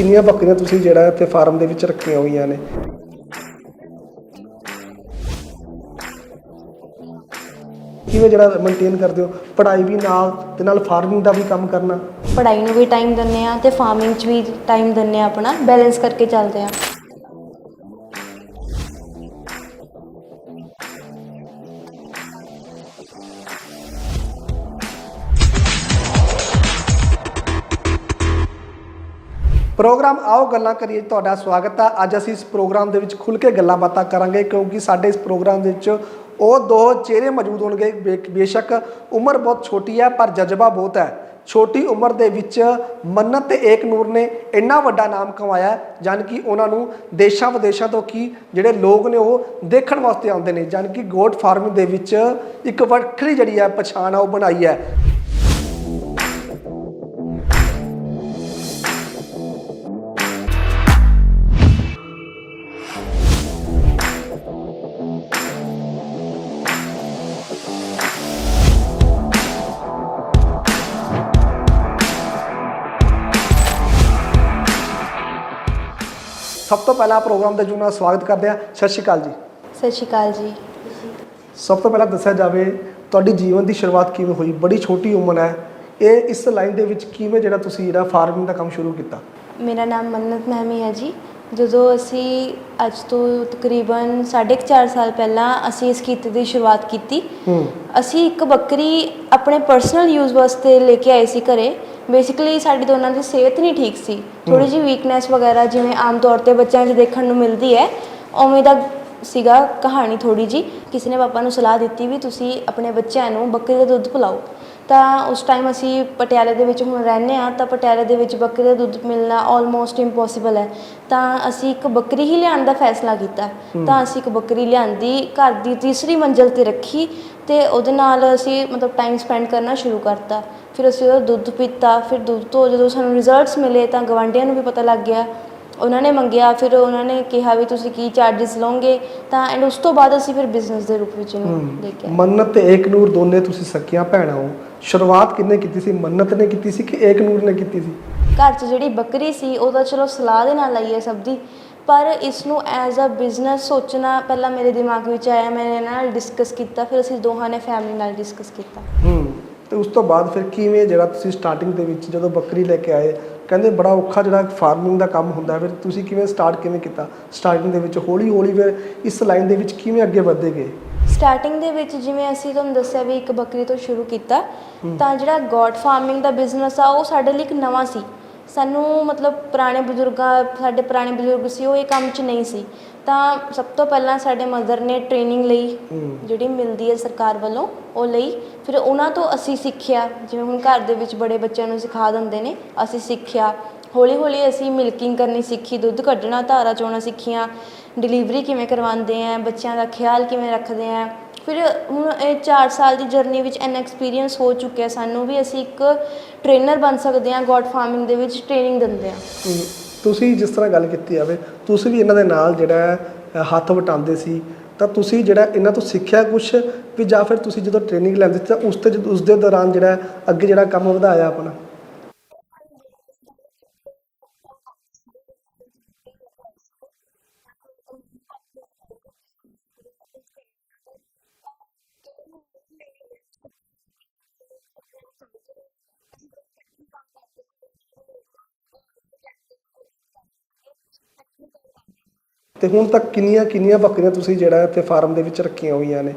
ਕਿੰਨੀਆਂ ਬੱਕਰੀਆਂ ਤੁਸੀਂ ਜਿਹੜਾ ਇੱਥੇ ਫਾਰਮ ਦੇ ਵਿੱਚ ਰੱਖੀਆਂ ਹੋਈਆਂ ਨੇ? ਕਿਵੇਂ ਜਿਹੜਾ ਮੇਨਟੇਨ ਕਰਦੇ ਹੋ? ਪੜ੍ਹਾਈ ਵੀ ਨਾਲ ਤੇ ਨਾਲ ਫਾਰਮਿੰਗ ਦਾ ਵੀ ਕੰਮ ਕਰਨਾ? ਪੜ੍ਹਾਈ ਨੂੰ ਵੀ ਟਾਈਮ ਦਿੰਦੇ ਆ ਤੇ ਫਾਰਮਿੰਗ 'ਚ ਵੀ ਟਾਈਮ ਦਿੰਦੇ ਆ ਆਪਣਾ ਬੈਲੈਂਸ ਕਰਕੇ ਚੱਲਦੇ ਆ ਪ੍ਰੋਗਰਾਮ, ਆਓ ਗੱਲਾਂ ਕਰੀਏ। ਤੁਹਾਡਾ ਸਵਾਗਤ ਹੈ ਅੱਜ ਅਸੀਂ ਇਸ ਪ੍ਰੋਗਰਾਮ ਦੇ ਵਿੱਚ ਖੁੱਲ ਕੇ ਗੱਲਾਂ ਬਾਤਾਂ ਕਰਾਂਗੇ, ਕਿਉਂਕਿ ਸਾਡੇ ਇਸ ਪ੍ਰੋਗਰਾਮ ਦੇ ਵਿੱਚ ਉਹ ਦੋ ਚਿਹਰੇ ਮੌਜੂਦ ਹੋਣਗੇ। ਬੇ- ਬੇਸ਼ੱਕ ਉਮਰ ਬਹੁਤ ਛੋਟੀ ਹੈ, ਪਰ ਜਜ਼ਬਾ ਬਹੁਤ ਹੈ। ਛੋਟੀ ਉਮਰ ਦੇ ਵਿੱਚ ਮੰਨਤ ਤੇ ਏਕ ਨੂਰ ਨੇ ਇੰਨਾ ਵੱਡਾ ਨਾਮ ਕਮਾਇਆ ਜਾਨ ਕਿ ਉਹਨਾਂ ਨੂੰ ਦੇਸ਼ਾਂ ਵਿਦੇਸ਼ਾਂ ਤੋਂ ਕੀ ਜਿਹੜੇ ਲੋਕ ਨੇ ਉਹ ਦੇਖਣ ਵਾਸਤੇ ਆਉਂਦੇ ਨੇ। ਜਾਨ ਕਿ ਗੋਟ ਫਾਰਮਿੰਗ ਦੇ ਵਿੱਚ ਇੱਕ ਵੱਖਰੀ ਜਿਹੜੀ ਹੈ ਪਛਾਣ ਆ, ਉਹ ਬਣਾਈ ਹੈ। ਸਭ ਤੋਂ ਪਹਿਲਾਂ ਪ੍ਰੋਗਰਾਮ ਦੇ ਜੁਨਾ ਸਵਾਗਤ ਕਰਦੇ ਹਾਂ। ਸਤਿ ਸ਼੍ਰੀ ਅਕਾਲ ਜੀ। ਸਤਿ ਸ਼੍ਰੀ ਅਕਾਲ ਜੀ। ਸਭ ਤੋਂ ਪਹਿਲਾਂ ਦੱਸਿਆ ਜਾਵੇ ਤੁਹਾਡੀ ਜੀਵਨ ਦੀ ਸ਼ੁਰੂਆਤ ਕਿਵੇਂ ਹੋਈ? ਬੜੀ ਛੋਟੀ ਉਮਰ ਹੈ। ਇਹ ਇਸ ਲਾਈਨ ਦੇ ਵਿੱਚ ਕਿਵੇਂ ਜਿਹੜਾ ਤੁਸੀਂ ਜਿਹੜਾ ਫਾਰਮਿੰਗ ਦਾ ਕੰਮ ਸ਼ੁਰੂ ਕੀਤਾ? ਮੇਰਾ ਨਾਮ ਮੰਨਤ ਮਹਿਮੀ ਹੈ ਜੀ। ਜਦੋਂ ਅਸੀਂ ਅੱਜ ਤੋਂ ਤਕਰੀਬਨ 4.5 ਸਾਲ ਪਹਿਲਾਂ ਅਸੀਂ ਇਸ ਕੀਤੇ ਦੀ ਸ਼ੁਰੂਆਤ ਕੀਤੀ ਅਸੀਂ ਇੱਕ ਬੱਕਰੀ ਆਪਣੇ ਪਰਸਨਲ ਯੂਜ਼ ਵਾਸਤੇ ਲੈ ਕੇ ਆਏ ਸੀ ਘਰੇ। ਬੇਸਿਕਲੀ ਸਾਡੀ ਦੋਨਾਂ ਦੀ ਸਿਹਤ ਨਹੀਂ ਠੀਕ ਸੀ। ਥੋੜੀ ਜਿਹੀ ਵੀਕਨੈਸ ਵਗੈਰਾ, ਜਿਵੇਂ ਆਮ ਤੌਰ ਤੇ ਬੱਚਿਆਂ 'ਚ ਦੇਖਣ ਨੂੰ ਮਿਲਦੀ ਹੈ, ਉਵੇਂ ਦਾ ਸੀਗਾ ਕਹਾਣੀ ਥੋੜੀ ਜੀ ਕਿਸੇ ਨੇ ਪਾਪਾ ਨੂੰ ਸਲਾਹ ਦਿੱਤੀ ਵੀ ਤੁਸੀਂ ਆਪਣੇ ਬੱਚਿਆਂ ਨੂੰ ਬੱਕਰੀ ਦਾ ਦੁੱਧ ਪਿਲਾਓ। ਤਾਂ ਉਸ ਟਾਈਮ ਅਸੀਂ ਪਟਿਆਲੇ ਦੇ ਵਿੱਚ ਹੁਣ ਰਹਿੰਦੇ ਆ ਤਾਂ ਪਟਿਆਲੇ ਦੇ ਵਿੱਚ ਬੱਕਰੀ ਦਾ ਦੁੱਧ ਮਿਲਣਾ ਆਲਮੋਸਟ ਇੰਪੋਸੀਬਲ ਹੈ। ਤਾਂ ਅਸੀਂ ਇੱਕ ਬੱਕਰੀ ਹੀ ਲਿਆਉਣ ਦਾ ਫੈਸਲਾ ਕੀਤਾ। ਤਾਂ ਅਸੀਂ ਇੱਕ ਬੱਕਰੀ ਲਿਆਂਦੀ ਘਰ ਦੀ ਤੀਸਰੀ ਮੰਜ਼ਲ ਤੇ ਰੱਖੀ ਤੇ ਉਹਦੇ ਨਾਲ ਅਸੀਂ ਮਤਲਬ ਟਾਈਮ ਸਪੈਂਡ ਕਰਨਾ ਸ਼ੁਰੂ ਕਰਤਾ। ਫਿਰ ਅਸੀਂ ਉਹਦਾ ਦੁੱਧ ਪੀਤਾ ਫਿਰ ਦੁੱਧ ਤੋਂ ਜਦੋਂ ਸਾਨੂੰ ਰਿਜ਼ਲਟਸ ਮਿਲੇ ਤਾਂ ਗਵਾਂਢੀਆਂ ਨੂੰ ਵੀ ਪਤਾ ਲੱਗ ਗਿਆ। ਉਹਨਾਂ ਨੇ ਮੰਗਿਆ ਫਿਰ ਉਹਨਾਂ ਨੇ ਕਿਹਾ ਵੀ ਤੁਸੀਂ ਕੀ ਚਾਰजेस ਲਓਗੇ? ਤਾਂ ਐਂਡ ਉਸ ਤੋਂ ਬਾਅਦ ਅਸੀਂ ਫਿਰ ਬਿਜ਼ਨਸ ਦੇ ਰੂਪ ਵਿੱਚ ਇਹਨੂੰ ਦੇਖਿਆ। ਮੰਨਤ ਤੇ ਏਕ ਨੂਰ ਦੋਨੇ ਤੁਸੀਂ ਸਕੀਆਂ ਭੈਣਾਂ ਹੋ। ਸ਼ੁਰੂਆਤ ਕਿੰਨੇ ਕੀਤੀ ਸੀ? ਮੰਨਤ ਨੇ ਕੀਤੀ ਸੀ ਕਿ ਏਕ ਨੂਰ ਨੇ ਕੀਤੀ ਸੀ? ਘਰ 'ਚ ਜਿਹੜੀ ਬੱਕਰੀ ਸੀ ਉਹ ਤਾਂ ਚਲੋ ਸਲਾਹ ਦੇ ਨਾਲ ਆਈ ਹੈ ਸਭ ਦੀ ਪਰ ਇਸ ਨੂੰ ਐਜ਼ ਅ ਬਿਜ਼ਨਸ ਸੋਚਣਾ ਪਹਿਲਾਂ ਮੇਰੇ ਦਿਮਾਗ ਵਿੱਚ ਆਇਆ ਮੈਂ ਇਹਨਾਂ ਨਾਲ ਡਿਸਕਸ ਕੀਤਾ ਫਿਰ ਅਸੀਂ ਦੋਹਾਂ ਨੇ ਫੈਮਿਲੀ ਨਾਲ ਡਿਸਕਸ ਕੀਤਾ। ਹੂੰ ਤੇ ਉਸ ਤੋਂ ਬਾਅਦ ਫਿਰ ਕਿਵੇਂ ਜਿਹੜਾ ਤੁਸੀਂ ਸਟਾਰਟਿੰਗ ਦੇ ਵਿੱਚ ਜਦੋਂ ਬੱਕਰੀ ਲੈ ਕੇ ਆਏ ਕਹਿੰਦੇ ਬੜਾ ਔਖਾ ਜਿਹੜਾ ਫਾਰਮਿੰਗ ਦਾ ਕੰਮ ਹੁੰਦਾ ਫਿਰ ਤੁਸੀਂ ਕਿਵੇਂ ਸਟਾਰਟ ਕਿਵੇਂ ਕੀਤਾ? ਸਟਾਰਟਿੰਗ ਦੇ ਵਿੱਚ ਹੌਲੀ ਹੌਲੀ ਫਿਰ ਇਸ ਲਾਈਨ ਦੇ ਵਿੱਚ ਕਿਵੇਂ ਅੱਗੇ ਵਧਦੇ ਗਏ? ਸਟਾਰਟਿੰਗ ਦੇ ਵਿੱਚ ਜਿਵੇਂ ਅਸੀਂ ਤੁਹਾਨੂੰ ਦੱਸਿਆ ਵੀ ਇੱਕ ਬੱਕਰੀ ਤੋਂ ਸ਼ੁਰੂ ਕੀਤਾ ਤਾਂ ਜਿਹੜਾ ਗੋਟ ਫਾਰਮਿੰਗ ਦਾ ਬਿਜ਼ਨਸ ਆ ਉਹ ਸਾਡੇ ਲਈ ਇੱਕ ਨਵਾਂ ਸੀ। ਸਾਨੂੰ ਮਤਲਬ ਪੁਰਾਣੇ ਬਜ਼ੁਰਗਾਂ ਸਾਡੇ ਪੁਰਾਣੇ ਬਜ਼ੁਰਗ ਸੀ ਉਹ ਇਹ ਕੰਮ 'ਚ ਨਹੀਂ ਸੀ। ਤਾਂ ਸਭ ਤੋਂ ਪਹਿਲਾਂ ਸਾਡੇ ਮਦਰ ਨੇ ਟ੍ਰੇਨਿੰਗ ਲਈ ਜਿਹੜੀ ਮਿਲਦੀ ਹੈ ਸਰਕਾਰ ਵੱਲੋਂ ਉਹ ਲਈ। ਫਿਰ ਉਹਨਾਂ ਤੋਂ ਅਸੀਂ ਸਿੱਖਿਆ ਜਿਵੇਂ ਹੁਣ ਘਰ ਦੇ ਵਿੱਚ ਬੜੇ ਬੱਚਿਆਂ ਨੂੰ ਸਿਖਾ ਦਿੰਦੇ ਨੇ ਅਸੀਂ ਸਿੱਖਿਆ। ਹੌਲੀ ਹੌਲੀ ਅਸੀਂ ਮਿਲਕਿੰਗ ਕਰਨੀ ਸਿੱਖੀ ਦੁੱਧ ਕੱਢਣਾ ਧਾਰਾ ਚੋਣਾ ਸਿੱਖੀਆਂ। ਡਿਲੀਵਰੀ ਕਿਵੇਂ ਕਰਵਾਉਂਦੇ ਹੈ ਬੱਚਿਆਂ ਦਾ ਖਿਆਲ ਕਿਵੇਂ ਰੱਖਦੇ ਹੈ ਫਿਰ ਹੁਣ ਇਹ 4 ਸਾਲ ਦੀ ਜਰਨੀ ਵਿੱਚ ਇੰਨਾ ਐਕਸਪੀਰੀਅੰਸ ਹੋ ਚੁੱਕਿਆ ਸਾਨੂੰ ਵੀ ਅਸੀਂ ਇੱਕ ਟ੍ਰੇਨਰ ਬਣ ਸਕਦੇ ਹਾਂ ਗੋਡ ਫਾਰਮਿੰਗ ਦੇ ਵਿੱਚ ਟ੍ਰੇਨਿੰਗ ਦਿੰਦੇ ਹਾਂ। ਤੁਸੀਂ ਜਿਸ ਤਰ੍ਹਾਂ ਗੱਲ ਕੀਤੀ ਜਾਵੇ, ਤੁਸੀਂ ਵੀ ਇਹਨਾਂ ਦੇ ਨਾਲ ਜਿਹੜਾ ਹੱਥ ਵਟਾਉਂਦੇ ਸੀ। ਤਾਂ ਤੁਸੀਂ ਜਿਹੜਾ ਇਹਨਾਂ ਤੋਂ ਸਿੱਖਿਆ ਕੁਝ ਵੀ ਜਾਂ ਫਿਰ ਤੁਸੀਂ ਜਦੋਂ ਟ੍ਰੇਨਿੰਗ ਲੈਂਦੇ ਸੀ ਤਾਂ ਉਸ ਤੇ ਜਦ- ਉਸ ਦੇ ਦੌਰਾਨ ਜਿਹੜਾ ਅੱਗੇ ਜਿਹੜਾ ਕੰਮ ਵਧਾਇਆ ਆਪਣਾ? ਤੇ ਹੁਣ ਤੱਕ ਕਿੰਨੀਆਂ ਕਿੰਨੀਆਂ ਬੱਕਰੀਆਂ ਤੁਸੀਂ ਜਿਹੜਾ ਇੱਥੇ ਫਾਰਮ ਦੇ ਵਿੱਚ ਰੱਖੀਆਂ ਹੋਈਆਂ ਨੇ?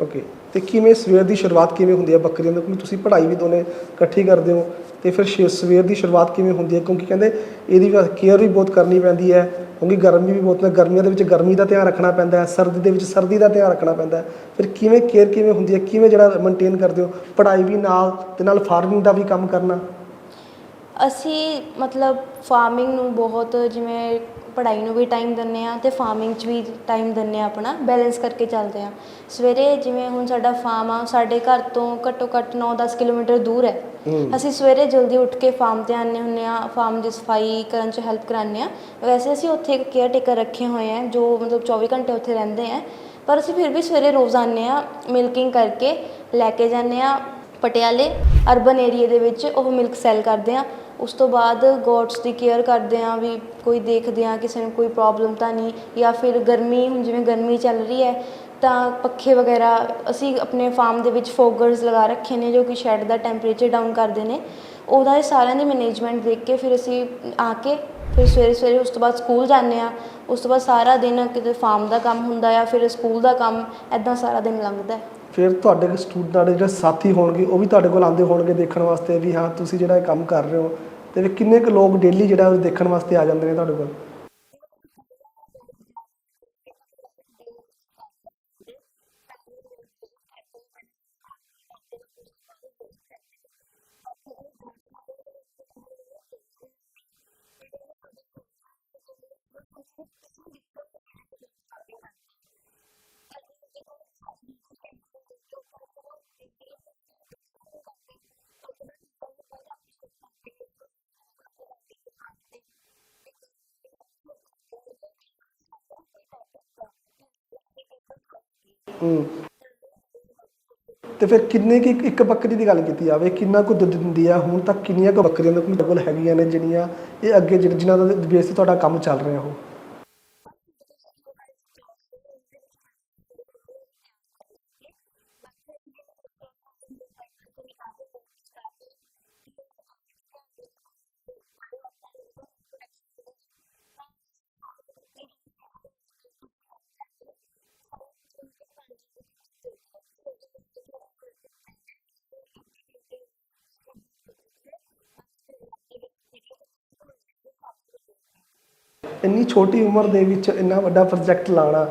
ਓਕੇ ਤੇ ਕਿਵੇਂ ਸਵੇਰ ਦੀ ਸ਼ੁਰੂਆਤ ਕਿਵੇਂ ਹੁੰਦੀ ਹੈ ਬੱਕਰੀਆਂ ਦੀ? ਕਿਉਂਕਿ ਤੁਸੀਂ ਪੜ੍ਹਾਈ ਵੀ ਦੋਨੇ ਇਕੱਠੀ ਕਰਦੇ ਹੋ, ਤੇ ਫਿਰ ਸ਼- ਸਵੇਰ ਦੀ ਸ਼ੁਰੂਆਤ ਕਿਵੇਂ ਹੁੰਦੀ ਹੈ? ਕਿਉਂਕਿ ਕਹਿੰਦੇ ਇਹਦੀ ਕੇਅਰ ਵੀ ਬਹੁਤ ਕਰਨੀ ਪੈਂਦੀ ਹੈ, ਕਿਉਂਕਿ ਗਰਮੀ ਵੀ ਬਹੁਤ ਹੈ, ਗਰਮੀਆਂ ਦੇ ਵਿੱਚ ਗਰਮੀ ਦਾ ਧਿਆਨ ਰੱਖਣਾ ਪੈਂਦਾ ਹੈ, ਸਰਦੀ ਦੇ ਵਿੱਚ ਸਰਦੀ ਦਾ ਧਿਆਨ ਰੱਖਣਾ ਪੈਂਦਾ ਹੈ। ਫਿਰ ਕਿਵੇਂ ਕੇਅਰ ਕਿਵੇਂ ਹੁੰਦੀ ਹੈ? ਕਿਵੇਂ ਜਿਹੜਾ ਮੇਨਟੇਨ ਕਰਦੇ ਹੋ? ਪੜ੍ਹਾਈ ਵੀ ਨਾਲ ਤੇ ਨਾਲ ਫਾਰਮਿੰਗ ਦਾ ਵੀ ਕੰਮ ਕਰਨਾ? ਅਸੀਂ ਮਤਲਬ ਫਾਰਮਿੰਗ ਨੂੰ ਬਹੁਤ ਜਿਵੇਂ ਪੜ੍ਹਾਈ ਨੂੰ ਵੀ ਟਾਈਮ ਦਿੰਦੇ ਆ ਤੇ ਫਾਰਮਿੰਗ 'ਚ ਵੀ ਟਾਈਮ ਦਿੰਦੇ ਆ ਆਪਣਾ ਬੈਲੈਂਸ ਕਰਕੇ ਚੱਲਦੇ ਆ ਸਵੇਰੇ ਜਿਵੇਂ ਹੁਣ ਸਾਡਾ ਫਾਰਮ ਆ ਸਾਡੇ ਘਰ ਤੋਂ ਘੱਟੋ ਘੱਟ 9-10 ਕਿਲੋਮੀਟਰ ਦੂਰ ਹੈ। ਹੂੰ। ਅਸੀਂ ਸਵੇਰੇ ਜਲਦੀ ਉੱਠ ਕੇ ਫਾਰਮ ਤੇ ਆਉਂਦੇ ਹੁੰਦੇ ਆ ਫਾਰਮ ਦੀ ਸਫ਼ਾਈ ਕਰਨ 'ਚ ਹੈਲਪ ਕਰਾਉਂਦੇ ਆ ਵੈਸੇ ਅਸੀਂ ਉੱਥੇ ਇੱਕ ਕੇਅਰ ਟੇਕਰ ਰੱਖੇ ਹੋਏ ਆ ਜੋ ਮਤਲਬ 24 ਘੰਟੇ ਉੱਥੇ ਰਹਿੰਦੇ ਆ ਪਰ ਅਸੀਂ ਫਿਰ ਵੀ ਸਵੇਰੇ ਰੋਜ਼ ਆਉਂਦੇ ਆ ਮਿਲਕਿੰਗ ਕਰਕੇ ਲੈ ਕੇ ਜਾਂਦੇ ਆ ਪਟਿਆਲੇ ਅਰਬਨ ਏਰੀਆ ਦੇ ਵਿੱਚ ਉਹ ਮਿਲਕ ਸੈਲ ਕਰਦੇ ਆ। ਉਸ ਤੋਂ ਬਾਅਦ ਗੋਟਸ ਦੀ ਕੇਅਰ ਕਰਦੇ ਆ ਵੀ ਕੋਈ ਦੇਖਦੇ ਆ ਕਿਸੇ ਨੂੰ ਕੋਈ ਪ੍ਰੋਬਲਮ ਤਾਂ ਨਹੀਂ ਜਾਂ ਫਿਰ ਗਰਮੀ, ਹੁਣ ਜਿਵੇਂ ਗਰਮੀ ਚੱਲ ਰਹੀ ਹੈ ਤਾਂ ਪੱਖੇ ਵਗੈਰਾ ਅਸੀਂ ਆਪਣੇ ਫਾਰਮ ਦੇ ਵਿੱਚ ਫੋਗਰਸ ਲਗਾ ਰੱਖੇ ਨੇ ਜੋ ਕਿ ਸ਼ੈਡ ਦਾ ਟੈਂਪਰੇਚਰ ਡਾਊਨ ਕਰਦੇ ਨੇ। ਉਹਦਾ ਇਹ ਸਾਰਿਆਂ ਦੀ ਮੈਨੇਜਮੈਂਟ ਦੇਖ ਕੇ ਫਿਰ ਅਸੀਂ ਆ ਕੇ ਫਿਰ ਸਵੇਰੇ ਸਵੇਰੇ ਉਸ ਤੋਂ ਬਾਅਦ ਸਕੂਲ ਜਾਂਦੇ ਆ। ਉਸ ਤੋਂ ਬਾਅਦ ਸਾਰਾ ਦਿਨ ਕਿਤੇ ਫਾਰਮ ਦਾ ਕੰਮ ਹੁੰਦਾ ਆ, ਫਿਰ ਸਕੂਲ ਦਾ ਕੰਮ ਐਦਾਂ ਸਾਰਾ ਦਿਨ ਲੰਘਦਾ। ਫਿਰ ਤੁਹਾਡੇ ਸਟੂਡੈਂਟ ਦੇ ਜਿਹੜੇ ਸਾਥੀ ਹੋਣਗੇ, ਉਹ ਵੀ ਤੁਹਾਡੇ ਕੋਲ ਆਉਂਦੇ ਹੋਣਗੇ ਦੇਖਣ ਵਾਸਤੇ ਵੀ ਹਾਂ, ਤੁਸੀਂ ਜਿਹੜਾ ਇਹ ਕੰਮ ਕਰ ਰਹੇ ਹੋ ਤੇ ਵੀ ਕਿੰਨੇ ਕੁ ਲੋਕ ਡੇਲੀ ਜਿਹੜਾ ਉਹ ਦੇਖਣ ਵਾਸਤੇ ਆ ਜਾਂਦੇ ਨੇ ਤੁਹਾਡੇ ਕੋਲ? ਹੂੰ। ਤੇ ਫਿਰ ਕਿੰਨੇ ਕੀ ਇੱਕ ਬੱਕਰੀ ਦੀ ਗੱਲ ਕੀਤੀ ਜਾਵੇ, ਕਿੰਨਾ ਕੁ ਦੁੱਧ ਦਿੰਦੀ ਆ? ਹੁਣ ਤੱਕ ਕਿੰਨੀਆਂ ਕੁ ਬੱਕਰੀਆਂ ਦੇ ਤੁਹਾਡੇ ਕੋਲ ਹੈਗੀਆਂ ਨੇ ਜਿਹੜੀਆਂ, ਇਹ ਅੱਗੇ ਜਿਹੜੇ- ਜਿਨ੍ਹਾਂ ਦਾ ਬੇਸ ਤੇ ਤੁਹਾਡਾ ਕੰਮ ਚੱਲ ਰਿਹਾ ਉਹ? ਇੰਨੀ ਛੋਟੀ ਉਮਰ ਦੇ ਵਿੱਚ ਇੰਨਾ ਵੱਡਾ ਪ੍ਰੋਜੈਕਟ ਲਾਣਾ,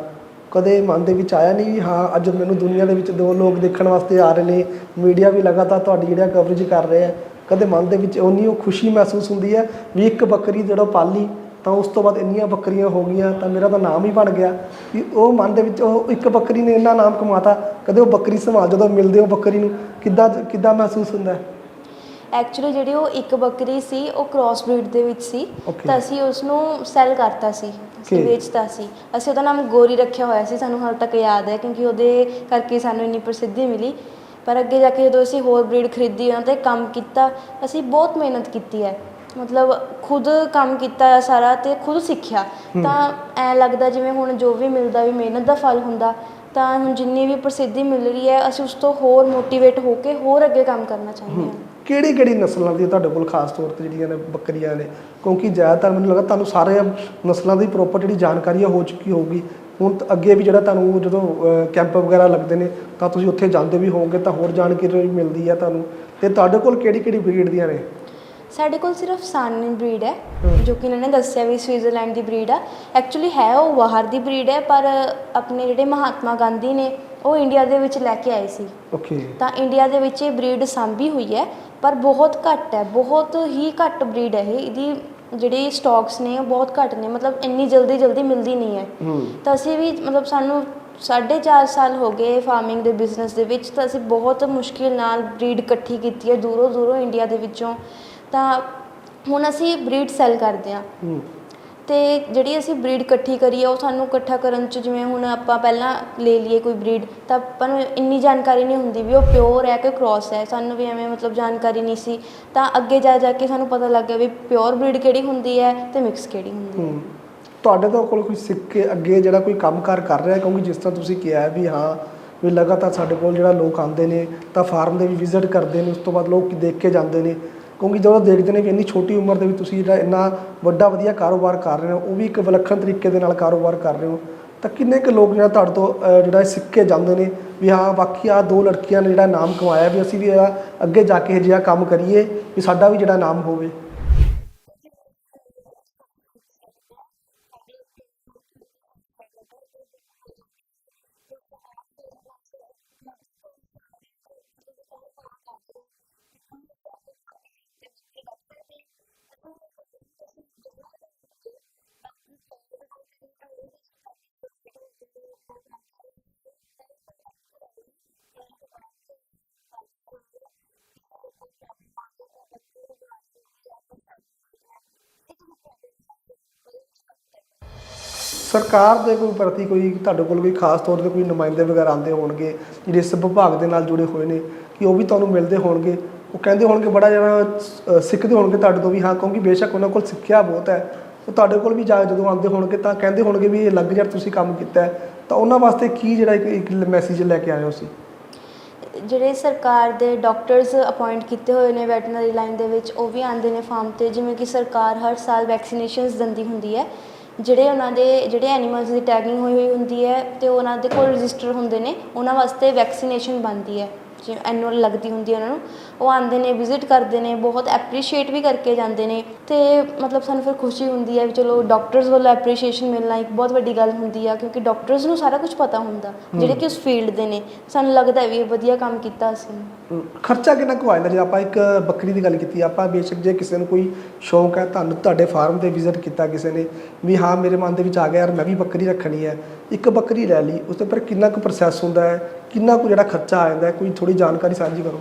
ਕਦੇ ਮਨ ਦੇ ਵਿੱਚ ਆਇਆ ਨਹੀਂ ਵੀ ਹਾਂ, ਅੱਜ ਮੈਨੂੰ ਦੁਨੀਆ ਦੇ ਵਿੱਚ ਦੋ ਲੋਕ ਦੇਖਣ ਵਾਸਤੇ ਆ ਰਹੇ ਨੇ ਮੀਡੀਆ ਵੀ ਲਗਾਤਾਰ ਤੁਹਾਡੀ ਜਿਹੜਾ ਕਵਰੇਜ ਕਰ ਰਿਹਾ ਹੈ ਕਦੇ ਮਨ ਦੇ ਵਿੱਚ ਉਨੀ ਉਹ ਖੁਸ਼ੀ ਮਹਿਸੂਸ ਹੁੰਦੀ ਹੈ ਵੀ ਇੱਕ ਬੱਕਰੀ ਜਿਹੜਾ ਪਾਲੀ, ਤਾਂ ਉਸ ਤੋਂ ਬਾਅਦ ਇੰਨੀਆਂ ਬੱਕਰੀਆਂ ਹੋ ਗਈਆਂ, ਤਾਂ ਮੇਰਾ ਤਾਂ ਨਾਮ ਹੀ ਬਣ ਗਿਆ, ਵੀ ਉਹ ਮਨ ਦੇ ਵਿੱਚ ਉਹ ਇੱਕ ਬੱਕਰੀ ਨੇ ਇੰਨਾ ਨਾਮ ਕਮਾਤਾ, ਕਦੇ ਉਹ ਬੱਕਰੀ ਸੰਭਾਲ ਜਦੋਂ ਮਿਲਦੇ ਉਹ ਬੱਕਰੀ ਨੂੰ, ਕਿੱਦਾਂ ਕਿੱਦਾਂ ਮਹਿਸੂਸ ਹੁੰਦਾ? ਹੈ ਐਕਚੁਅਲੀ ਜਿਹੜੀ ਉਹ ਇੱਕ ਬੱਕਰੀ ਸੀ ਉਹ ਕ੍ਰਾਸ ਬਰੀਡ ਦੇ ਵਿੱਚ ਸੀ। Okay. ਤਾਂ ਅਸੀਂ ਉਸ ਨੂੰ ਸੈਲ ਕਰਤਾ ਸੀ ਅਸੀਂ Okay. ਵੇਚਤਾ ਸੀ। ਅਸੀਂ ਉਹਦਾ ਨਾਮ ਗੋਰੀ ਰੱਖਿਆ ਹੋਇਆ ਸੀ ਸਾਨੂੰ ਹਾਲ ਤੱਕ ਯਾਦ ਹੈ ਕਿਉਂਕਿ ਉਹਦੇ ਕਰਕੇ ਸਾਨੂੰ ਇੰਨੀ ਪ੍ਰਸਿੱਧੀ ਮਿਲੀ। ਪਰ ਅੱਗੇ ਜਾ ਕੇ ਜਦੋਂ ਅਸੀਂ ਹੋਰ ਬਰੀਡ ਖਰੀਦੀ ਉਹਨਾਂ ਤੇ ਕੰਮ ਕੀਤਾ ਅਸੀਂ ਬਹੁਤ ਮਿਹਨਤ ਕੀਤੀ ਹੈ। ਮਤਲਬ ਖੁਦ ਕੰਮ ਕੀਤਾ ਹੈ ਸਾਰਾ ਤੇ ਖੁਦ ਸਿੱਖਿਆ। ਤਾਂ ਐ ਲੱਗਦਾ ਜਿਵੇਂ ਹੁਣ ਜੋ ਵੀ ਮਿਲਦਾ ਵੀ ਮਿਹਨਤ ਦਾ ਫਲ ਹੁੰਦਾ ਤਾਂ ਹੁਣ ਜਿੰਨੀ ਵੀ ਪ੍ਰਸਿੱਧੀ ਮਿਲ ਰਹੀ ਹੈ ਅਸੀਂ ਉਸ ਤੋਂ ਹੋਰ ਮੋਟੀਵੇਟ ਹੋ ਕੇ ਹੋਰ ਅੱਗੇ ਕੰਮ ਕਰਨਾ ਚਾਹੁੰਦੇ ਹਾਂ। ਕਿਹੜੀ ਕਿਹੜੀ ਨਸਲਾਂ ਦੀ ਤੁਹਾਡੇ ਕੋਲ ਖਾਸ ਤੌਰ ਤੇ ਜਿਹੜੀਆਂ ਨੇ ਬੱਕਰੀਆਂ ਨੇ? ਕਿਉਂਕਿ ਜ਼ਿਆਦਾਤਰ ਮੈਨੂੰ ਲੱਗਾ ਤੁਹਾਨੂੰ ਸਾਰੇ ਨਸਲਾਂ ਦੀ ਪ੍ਰੋਪਰ ਜਿਹੜੀ ਜਾਣਕਾਰੀ ਹੋ ਚੁੱਕੀ ਹੋਊਗੀ। ਹੁਣ ਤਾਂ ਅੱਗੇ ਵੀ ਜਿਹੜਾ ਤੁਹਾਨੂੰ ਜਦੋਂ ਕੈਂਪ ਵਗੈਰਾ ਲੱਗਦੇ ਨੇ ਤਾਂ ਤੁਸੀਂ ਉੱਥੇ ਜਾਂਦੇ ਵੀ ਹੋਵੋਗੇ ਤਾਂ ਹੋਰ ਜਾਣਕਾਰੀ ਵੀ ਮਿਲਦੀ ਹੈ ਤੁਹਾਨੂੰ। ਤੇ ਤੁਹਾਡੇ ਕੋਲ ਕਿਹੜੀ ਕਿਹੜੀ ਬਰੀਡ ਦੀਆਂ ਨੇ? ਸਾਡੇ ਕੋਲ ਸਿਰਫ ਸਾਨੀ ਬਰੀਡ ਹੈ ਜੋ ਕਿ ਇਹਨਾਂ ਨੇ ਦੱਸਿਆ ਵੀ ਸਵਿਟਜ਼ਰਲੈਂਡ ਦੀ ਬਰੀਡ ਆ। ਐਕਚੁਅਲੀ ਹੈ ਉਹ ਬਾਹਰ ਦੀ ਬਰੀਡ ਹੈ ਪਰ ਆਪਣੇ ਜਿਹੜੇ ਮਹਾਤਮਾ ਗਾਂਧੀ ਨੇ ਉਹ ਇੰਡੀਆ ਦੇ ਵਿੱਚ ਲੈ ਕੇ ਆਏ ਸੀ। ਓਕੇ ਤਾਂ ਇੰਡੀਆ ਦੇ ਵਿੱਚ ਇਹ ਬਰੀਡ ਸਾਂਭੀ ਹੋਈ ਹੈ। ਪਰ ਬਹੁਤ ਘੱਟ ਹੈ ਬਹੁਤ ਹੀ ਘੱਟ ਬਰੀਡ ਹੈ ਇਹ। ਇਹਦੀ ਜਿਹੜੀ ਸਟਾਕਸ ਨੇ ਉਹ ਬਹੁਤ ਘੱਟ ਨੇ ਮਤਲਬ ਇੰਨੀ ਜਲਦੀ ਜਲਦੀ ਮਿਲਦੀ ਨਹੀਂ ਹੈ। ਤਾਂ ਅਸੀਂ ਵੀ ਮਤਲਬ ਸਾਨੂੰ ਸਾਢੇ ਚਾਰ ਸਾਲ ਹੋ ਗਏ ਫਾਰਮਿੰਗ ਦੇ ਬਿਜ਼ਨਸ ਦੇ ਵਿੱਚ ਤਾਂ ਅਸੀਂ ਬਹੁਤ ਮੁਸ਼ਕਿਲ ਨਾਲ ਬਰੀਡ ਇਕੱਠੀ ਕੀਤੀ ਹੈ ਦੂਰੋਂ ਦੂਰੋਂ ਇੰਡੀਆ ਦੇ ਵਿੱਚੋਂ। ਤਾਂ ਹੁਣ ਅਸੀਂ ਬਰੀਡ ਸੈਲ ਕਰਦੇ ਹਾਂ। ਅਤੇ ਜਿਹੜੀ ਅਸੀਂ ਬਰੀਡ ਇਕੱਠੀ ਕਰੀ ਹੈ ਉਹ ਸਾਨੂੰ ਇਕੱਠਾ ਕਰਨ ਚ ਜਿਵੇਂ ਹੁਣ ਆਪਾਂ ਪਹਿਲਾਂ ਲੈ ਲਈਏ ਕੋਈ ਬਰੀਡ ਤਾਂ ਆਪਾਂ ਨੂੰ ਇੰਨੀ ਜਾਣਕਾਰੀ ਨਹੀਂ ਹੁੰਦੀ ਵੀ ਉਹ ਪਿਓਰ ਹੈ ਕਿ ਕਰੋਸ ਹੈ। ਸਾਨੂੰ ਵੀ ਐਵੇਂ ਮਤਲਬ ਜਾਣਕਾਰੀ ਨਹੀਂ ਸੀ। ਤਾਂ ਅੱਗੇ ਜਾ ਜਾ ਕੇ ਸਾਨੂੰ ਪਤਾ ਲੱਗ ਗਿਆ ਵੀ ਪਿਓਰ ਬਰੀਡ ਕਿਹੜੀ ਹੁੰਦੀ ਹੈ ਅਤੇ ਮਿਕਸ ਕਿਹੜੀ ਹੁੰਦੀ ਹੈ। ਤੁਹਾਡੇ ਤੋਂ ਕੋਲ ਕੋਈ ਸਿੱਖ ਕੇ ਅੱਗੇ ਜਿਹੜਾ ਕੋਈ ਕੰਮਕਾਰ ਕਰ ਰਿਹਾ, ਕਿਉਂਕਿ ਜਿਸ ਤਰ੍ਹਾਂ ਤੁਸੀਂ ਕਿਹਾ ਹੈ ਵੀ ਹਾਂ, ਵੀ ਲਗਾਤਾਰ ਸਾਡੇ ਕੋਲ ਜਿਹੜਾ ਲੋਕ ਆਉਂਦੇ ਨੇ, ਤਾਂ ਫਾਰਮ ਦੇ ਵੀ ਵਿਜ਼ਿਟ ਕਰਦੇ ਨੇ, ਉਸ ਤੋਂ ਬਾਅਦ ਲੋਕ ਦੇਖ ਕੇ ਜਾਂਦੇ ਨੇ। ਕਿਉਂਕਿ ਜਦੋਂ ਦੇਖਦੇ ਨੇ ਵੀ ਇੰਨੀ ਛੋਟੀ ਉਮਰ ਦੇ ਵਿੱਚ ਤੁਸੀਂ ਜਿਹੜਾ ਇੰਨਾ ਵੱਡਾ ਵਧੀਆ ਕਾਰੋਬਾਰ ਕਰ ਰਹੇ ਹੋ, ਉਹ ਵੀ ਇੱਕ ਵਿਲੱਖਣ ਤਰੀਕੇ ਦੇ ਨਾਲ ਕਾਰੋਬਾਰ ਕਰ ਰਹੇ ਹੋ, ਤਾਂ ਕਿੰਨੇ ਕੁ ਲੋਕ ਜਿਹੜਾ ਤੁਹਾਡੇ ਤੋਂ ਜਿਹੜਾ ਇਹ ਸਿੱਖ ਕੇ ਜਾਂਦੇ ਨੇ ਵੀ ਹਾਂ, ਬਾਕੀ ਆ ਦੋ ਲੜਕੀਆਂ ਨੇ ਜਿਹੜਾ ਨਾਮ ਕਮਾਇਆ ਵੀ ਅਸੀਂ ਵੀ ਇਹਦਾ ਅੱਗੇ ਜਾ ਕੇ ਇਹ ਜਿਹਾ ਕੰਮ ਕਰੀਏ ਵੀ ਸਾਡਾ ਵੀ ਜਿਹੜਾ ਨਾਮ ਹੋਵੇ। ਸਰਕਾਰ ਦੇ ਕੋਈ ਪ੍ਰਤੀ ਕੋਈ ਤੁਹਾਡੇ ਕੋਲ ਕੋਈ ਖਾਸ ਤੌਰ ਤੇ ਕੋਈ ਨੁਮਾਇੰਦੇ ਵਗੈਰਾ ਆਉਂਦੇ ਹੋਣਗੇ, ਜਿਹੜੇ ਇਸ ਵਿਭਾਗ ਦੇ ਨਾਲ ਜੁੜੇ ਹੋਏ ਨੇ, ਕਿ ਉਹ ਵੀ ਤੁਹਾਨੂੰ ਮਿਲਦੇ ਹੋਣਗੇ? ਉਹ ਕਹਿੰਦੇ ਹੋਣਗੇ ਬੜਾ ਜਿਹੜਾ ਸਿੱਖਦੇ ਹੋਣਗੇ ਤੁਹਾਡੇ ਤੋਂ ਵੀ, ਹਾਂ, ਕਿਉਂਕਿ ਬੇਸ਼ੱਕ ਉਹਨਾਂ ਕੋਲ ਸਿੱਖਿਆ ਬਹੁਤ ਹੈ। ਉਹ ਤੁਹਾਡੇ ਕੋਲ ਵੀ ਜਾ ਜਦੋਂ ਆਉਂਦੇ ਹੋਣਗੇ ਤਾਂ ਕਹਿੰਦੇ ਹੋਣਗੇ ਵੀ ਇਹ ਲੱਗ ਯਾਰ ਤੁਸੀਂ ਕੰਮ ਕੀਤਾ ਤਾਂ ਉਹਨਾਂ ਵਾਸਤੇ ਕੀ ਜਿਹੜਾ ਇੱਕ ਮੈਸੇਜ ਲੈ ਕੇ ਆਏ ਹੋ ਸੀ ਜਿਹੜੇ ਸਰਕਾਰ ਦੇ ਡਾਕਟਰਸ ਅਪਾਇੰਟ ਕੀਤੇ ਹੋਏ ਨੇ ਵੈਟਰਨਰੀ ਲਾਈਨ ਦੇ ਵਿੱਚ, ਉਹ ਵੀ ਆਉਂਦੇ ਨੇ ਫਾਰਮ ਤੇ, ਜਿਵੇਂ ਕਿ ਸਰਕਾਰ ਹਰ ਸਾਲ ਵੈਕਸੀਨੇਸ਼ਨਸ ਦਿੰਦੀ ਹੁੰਦੀ ਹੈ। ਜਿਹੜੇ ਉਹਨਾਂ ਦੇ ਜਿਹੜੇ ਐਨੀਮਲਸ ਦੀ ਟੈਗਿੰਗ ਹੋਈ ਹੋਈ ਹੁੰਦੀ ਹੈ ਤੇ ਉਹਨਾਂ ਦੇ ਕੋਲ ਰਜਿਸਟਰ ਹੁੰਦੇ ਨੇ ਉਹਨਾਂ ਵਾਸਤੇ ਵੈਕਸੀਨੇਸ਼ਨ ਬਣਦੀ ਹੈ। ਜਿਵੇਂ ਐਨੂਅਲ ਲੱਗਦੀ ਹੁੰਦੀ ਹੈ ਉਹਨਾਂ ਨੂੰ ਉਹ ਆਉਂਦੇ ਨੇ ਵਿਜ਼ਿਟ ਕਰਦੇ ਨੇ ਬਹੁਤ ਐਪਰੀਸ਼ੀਏਟ ਵੀ ਕਰਕੇ ਜਾਂਦੇ ਨੇ। ਤੇ ਮਤਲਬ ਸਾਨੂੰ ਫਿਰ ਖੁਸ਼ੀ ਹੁੰਦੀ ਹੈ ਵੀ ਚਲੋ ਡਾਕਟਰਸ ਵੱਲੋਂ ਐਪਰੀਸ਼ੀਏਸ਼ਨ ਮਿਲਣਾ ਇੱਕ ਬਹੁਤ ਵੱਡੀ ਗੱਲ ਹੁੰਦੀ ਆ ਕਿਉਂਕਿ ਡਾਕਟਰਸ ਨੂੰ ਸਾਰਾ ਕੁਝ ਪਤਾ ਹੁੰਦਾ ਜਿਹੜੇ ਕਿ ਉਸ ਫੀਲਡ ਦੇ ਨੇ। ਸਾਨੂੰ ਲੱਗਦਾ ਵੀ ਇਹ ਵਧੀਆ ਕੰਮ ਕੀਤਾ ਅਸੀਂ। ਖਰਚਾ ਕਿੰਨਾ ਕੁ ਆ ਜਾਂਦਾ ਜੇ ਆਪਾਂ ਇੱਕ ਬੱਕਰੀ ਦੀ ਗੱਲ ਕੀਤੀ, ਆਪਾਂ ਬੇਸ਼ੱਕ ਜੇ ਕਿਸੇ ਨੂੰ ਕੋਈ ਸ਼ੌਂਕ ਹੈ, ਤੁਹਾਨੂੰ ਤੁਹਾਡੇ ਫਾਰਮ ਤੇ ਵਿਜ਼ਿਟ ਕੀਤਾ ਕਿਸੇ ਨੇ ਵੀ ਹਾਂ, ਮੇਰੇ ਮਨ ਦੇ ਵਿੱਚ ਆ ਗਿਆ, ਯਾਰ ਮੈਂ ਵੀ ਬੱਕਰੀ ਰੱਖਣੀ ਹੈ, ਇੱਕ ਬੱਕਰੀ ਲੈ ਲਈ, ਉਸ ਦੇ ਉੱਪਰ ਕਿੰਨਾ ਕੁ ਪ੍ਰੋਸੈਸ ਹੁੰਦਾ ਹੈ? ਕਿੰਨਾ ਕੁ ਜਿਹੜਾ ਖਰਚਾ ਆ ਜਾਂਦਾ ਕੋਈ ਥੋੜੀ ਜਾਣਕਾਰੀ ਸਾਂਝੀ ਕਰੋ।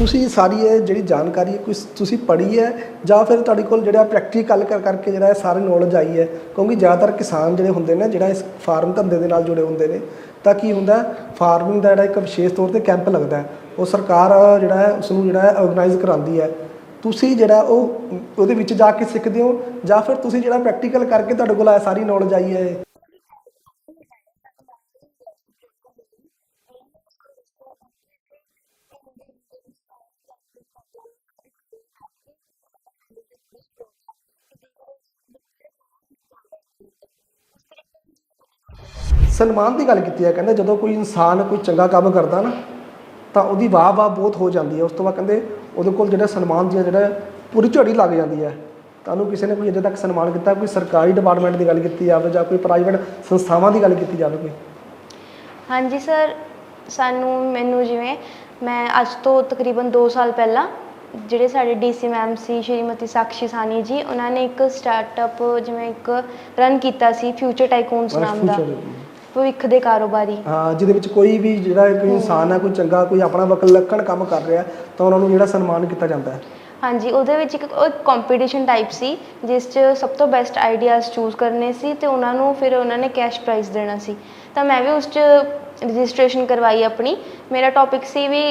ਤੁਸੀਂ ਸਾਰੀ ਇਹ ਜਿਹੜੀ ਜਾਣਕਾਰੀ ਹੈ, ਕੋਈ ਤੁਸੀਂ ਪੜ੍ਹੀ ਹੈ ਜਾਂ ਫਿਰ ਤੁਹਾਡੇ ਕੋਲ ਜਿਹੜਾ ਪ੍ਰੈਕਟੀਕਲ ਕਰ, ਕਰਕੇ ਜਿਹੜਾ ਇਹ ਸਾਰੀ ਨੌਲੇਜ ਆਈ ਹੈ, ਕਿਉਂਕਿ ਜ਼ਿਆਦਾਤਰ ਕਿਸਾਨ ਜਿਹੜੇ ਹੁੰਦੇ ਨੇ, ਜਿਹੜਾ ਇਸ ਫਾਰਮ ਧੰਦੇ ਦੇ ਨਾਲ ਜੁੜੇ ਹੁੰਦੇ ਨੇ, ਤਾਂ ਕੀ ਹੁੰਦਾ ਫਾਰਮਿੰਗ ਦਾ ਜਿਹੜਾ ਇੱਕ ਵਿਸ਼ੇਸ਼ ਤੌਰ ਤੇ ਕੈਂਪ ਲੱਗਦਾ ਉਹ ਸਰਕਾਰ ਜਿਹੜਾ ਹੈ ਉਸ ਨੂੰ ਜਿਹੜਾ ਹੈ ਆਰਗੇਨਾਈਜ਼ ਕਰਾਉਂਦੀ ਹੈ। ਤੁਸੀਂ ਜਿਹੜਾ ਉਹ, ਉਹਦੇ ਵਿੱਚ ਜਾ ਕੇ ਸਿੱਖਦੇ ਹੋ ਜਾਂ ਫਿਰ ਤੁਸੀਂ ਜਿਹੜਾ ਪ੍ਰੈਕਟੀਕਲ ਕਰਕੇ ਤੁਹਾਡੇ ਕੋਲ ਇਹ ਸਾਰੀ ਨੌਲੇਜ ਆਈ ਹੈ ਸਨਮਾਨ ਦੀ ਗੱਲ ਕੀਤੀ ਹੈ ਕਹਿੰਦੇ ਜਦੋਂ ਕੋਈ ਇਨਸਾਨ ਕੋਈ ਚੰਗਾ ਕੰਮ ਕਰਦਾ ਨਾ, ਤਾਂ ਉਹਦੀ ਵਾਹ ਵਾਹ ਬਹੁਤ ਹੋ ਜਾਂਦੀ ਹੈ ਉਸ ਤੋਂ ਬਾਅਦ ਕਹਿੰਦੇ ਉਹਦੇ ਕੋਲ ਜਿਹੜਾ ਸਨਮਾਨ ਦੀ ਜਿਹੜਾ ਪੂਰੀ ਝੜੀ ਲੱਗ ਜਾਂਦੀ ਹੈ ਤੁਹਾਨੂੰ ਕਿਸੇ ਨੇ ਕੋਈ ਅਜੇ ਤੱਕ ਸਨਮਾਨ ਕੀਤਾ, ਕੋਈ ਸਰਕਾਰੀ ਡਿਪਾਰਟਮੈਂਟ ਦੀ ਗੱਲ ਕੀਤੀ ਜਾਵੇ ਜਾਂ ਕੋਈ ਪ੍ਰਾਈਵੇਟ ਸੰਸਥਾਵਾਂ ਦੀ ਗੱਲ ਕੀਤੀ ਜਾਵੇ ਕੋਈ? ਹਾਂਜੀ ਸਰ, ਸਾਨੂੰ ਮੈਨੂੰ ਜਿਵੇਂ ਮੈਂ ਅੱਜ ਤੋਂ ਤਕਰੀਬਨ 2 ਸਾਲ ਪਹਿਲਾਂ ਜਿਹੜੇ ਸਾਡੇ ਡੀਸੀ ਮੈਮ ਸੀ ਸ਼੍ਰੀਮਤੀ ਸਾਕਸ਼ੀ ਸਾਨੀ ਜੀ ਉਹਨਾਂ ਨੇ ਇੱਕ ਸਟਾਰਟਅਪ ਜਿਵੇਂ ਇੱਕ ਰਨ ਕੀਤਾ ਸੀ ਫਿਊਚਰ ਟਾਈਕੂਨਸ ਨਾਮ ਦਾ। ਭਵਿੱਖ ਦੇ ਕਾਰੋਬਾਰੀ। ਹਾਂ ਜਿਹਦੇ ਵਿੱਚ ਕੋਈ ਵੀ ਜਿਹੜਾ ਕੋਈ ਇਨਸਾਨ ਹੈ ਕੋਈ ਚੰਗਾ ਕੋਈ ਆਪਣਾ ਵਿਲੱਖਣ ਕੰਮ ਕਰ ਰਿਹਾ ਤਾਂ ਉਹਨਾਂ ਨੂੰ ਜਿਹੜਾ ਸਨਮਾਨ ਕੀਤਾ ਜਾਂਦਾ ਹੈ। ਹਾਂਜੀ ਉਹਦੇ ਵਿੱਚ ਇੱਕ ਕੰਪੀਟੀਸ਼ਨ ਟਾਈਪ ਸੀ ਜਿਸ 'ਚ ਸਭ ਤੋਂ ਬੈਸਟ ਆਈਡੀਆਜ਼ ਚੂਜ਼ ਕਰਨੇ ਸੀ ਤੇ ਉਹਨਾਂ ਨੂੰ ਫਿਰ ਉਹਨਾਂ ਨੇ ਕੈਸ਼ ਪ੍ਰਾਈਜ਼ ਦੇਣਾ ਸੀ। ਤਾਂ ਮੈਂ ਵੀ ਉਸ 'ਚ ਰਜਿਸਟ੍ਰੇਸ਼ਨ ਕਰਵਾਈ ਆਪਣੀ। ਮੇਰਾ ਟੌਪਿਕ ਸੀ ਵੀ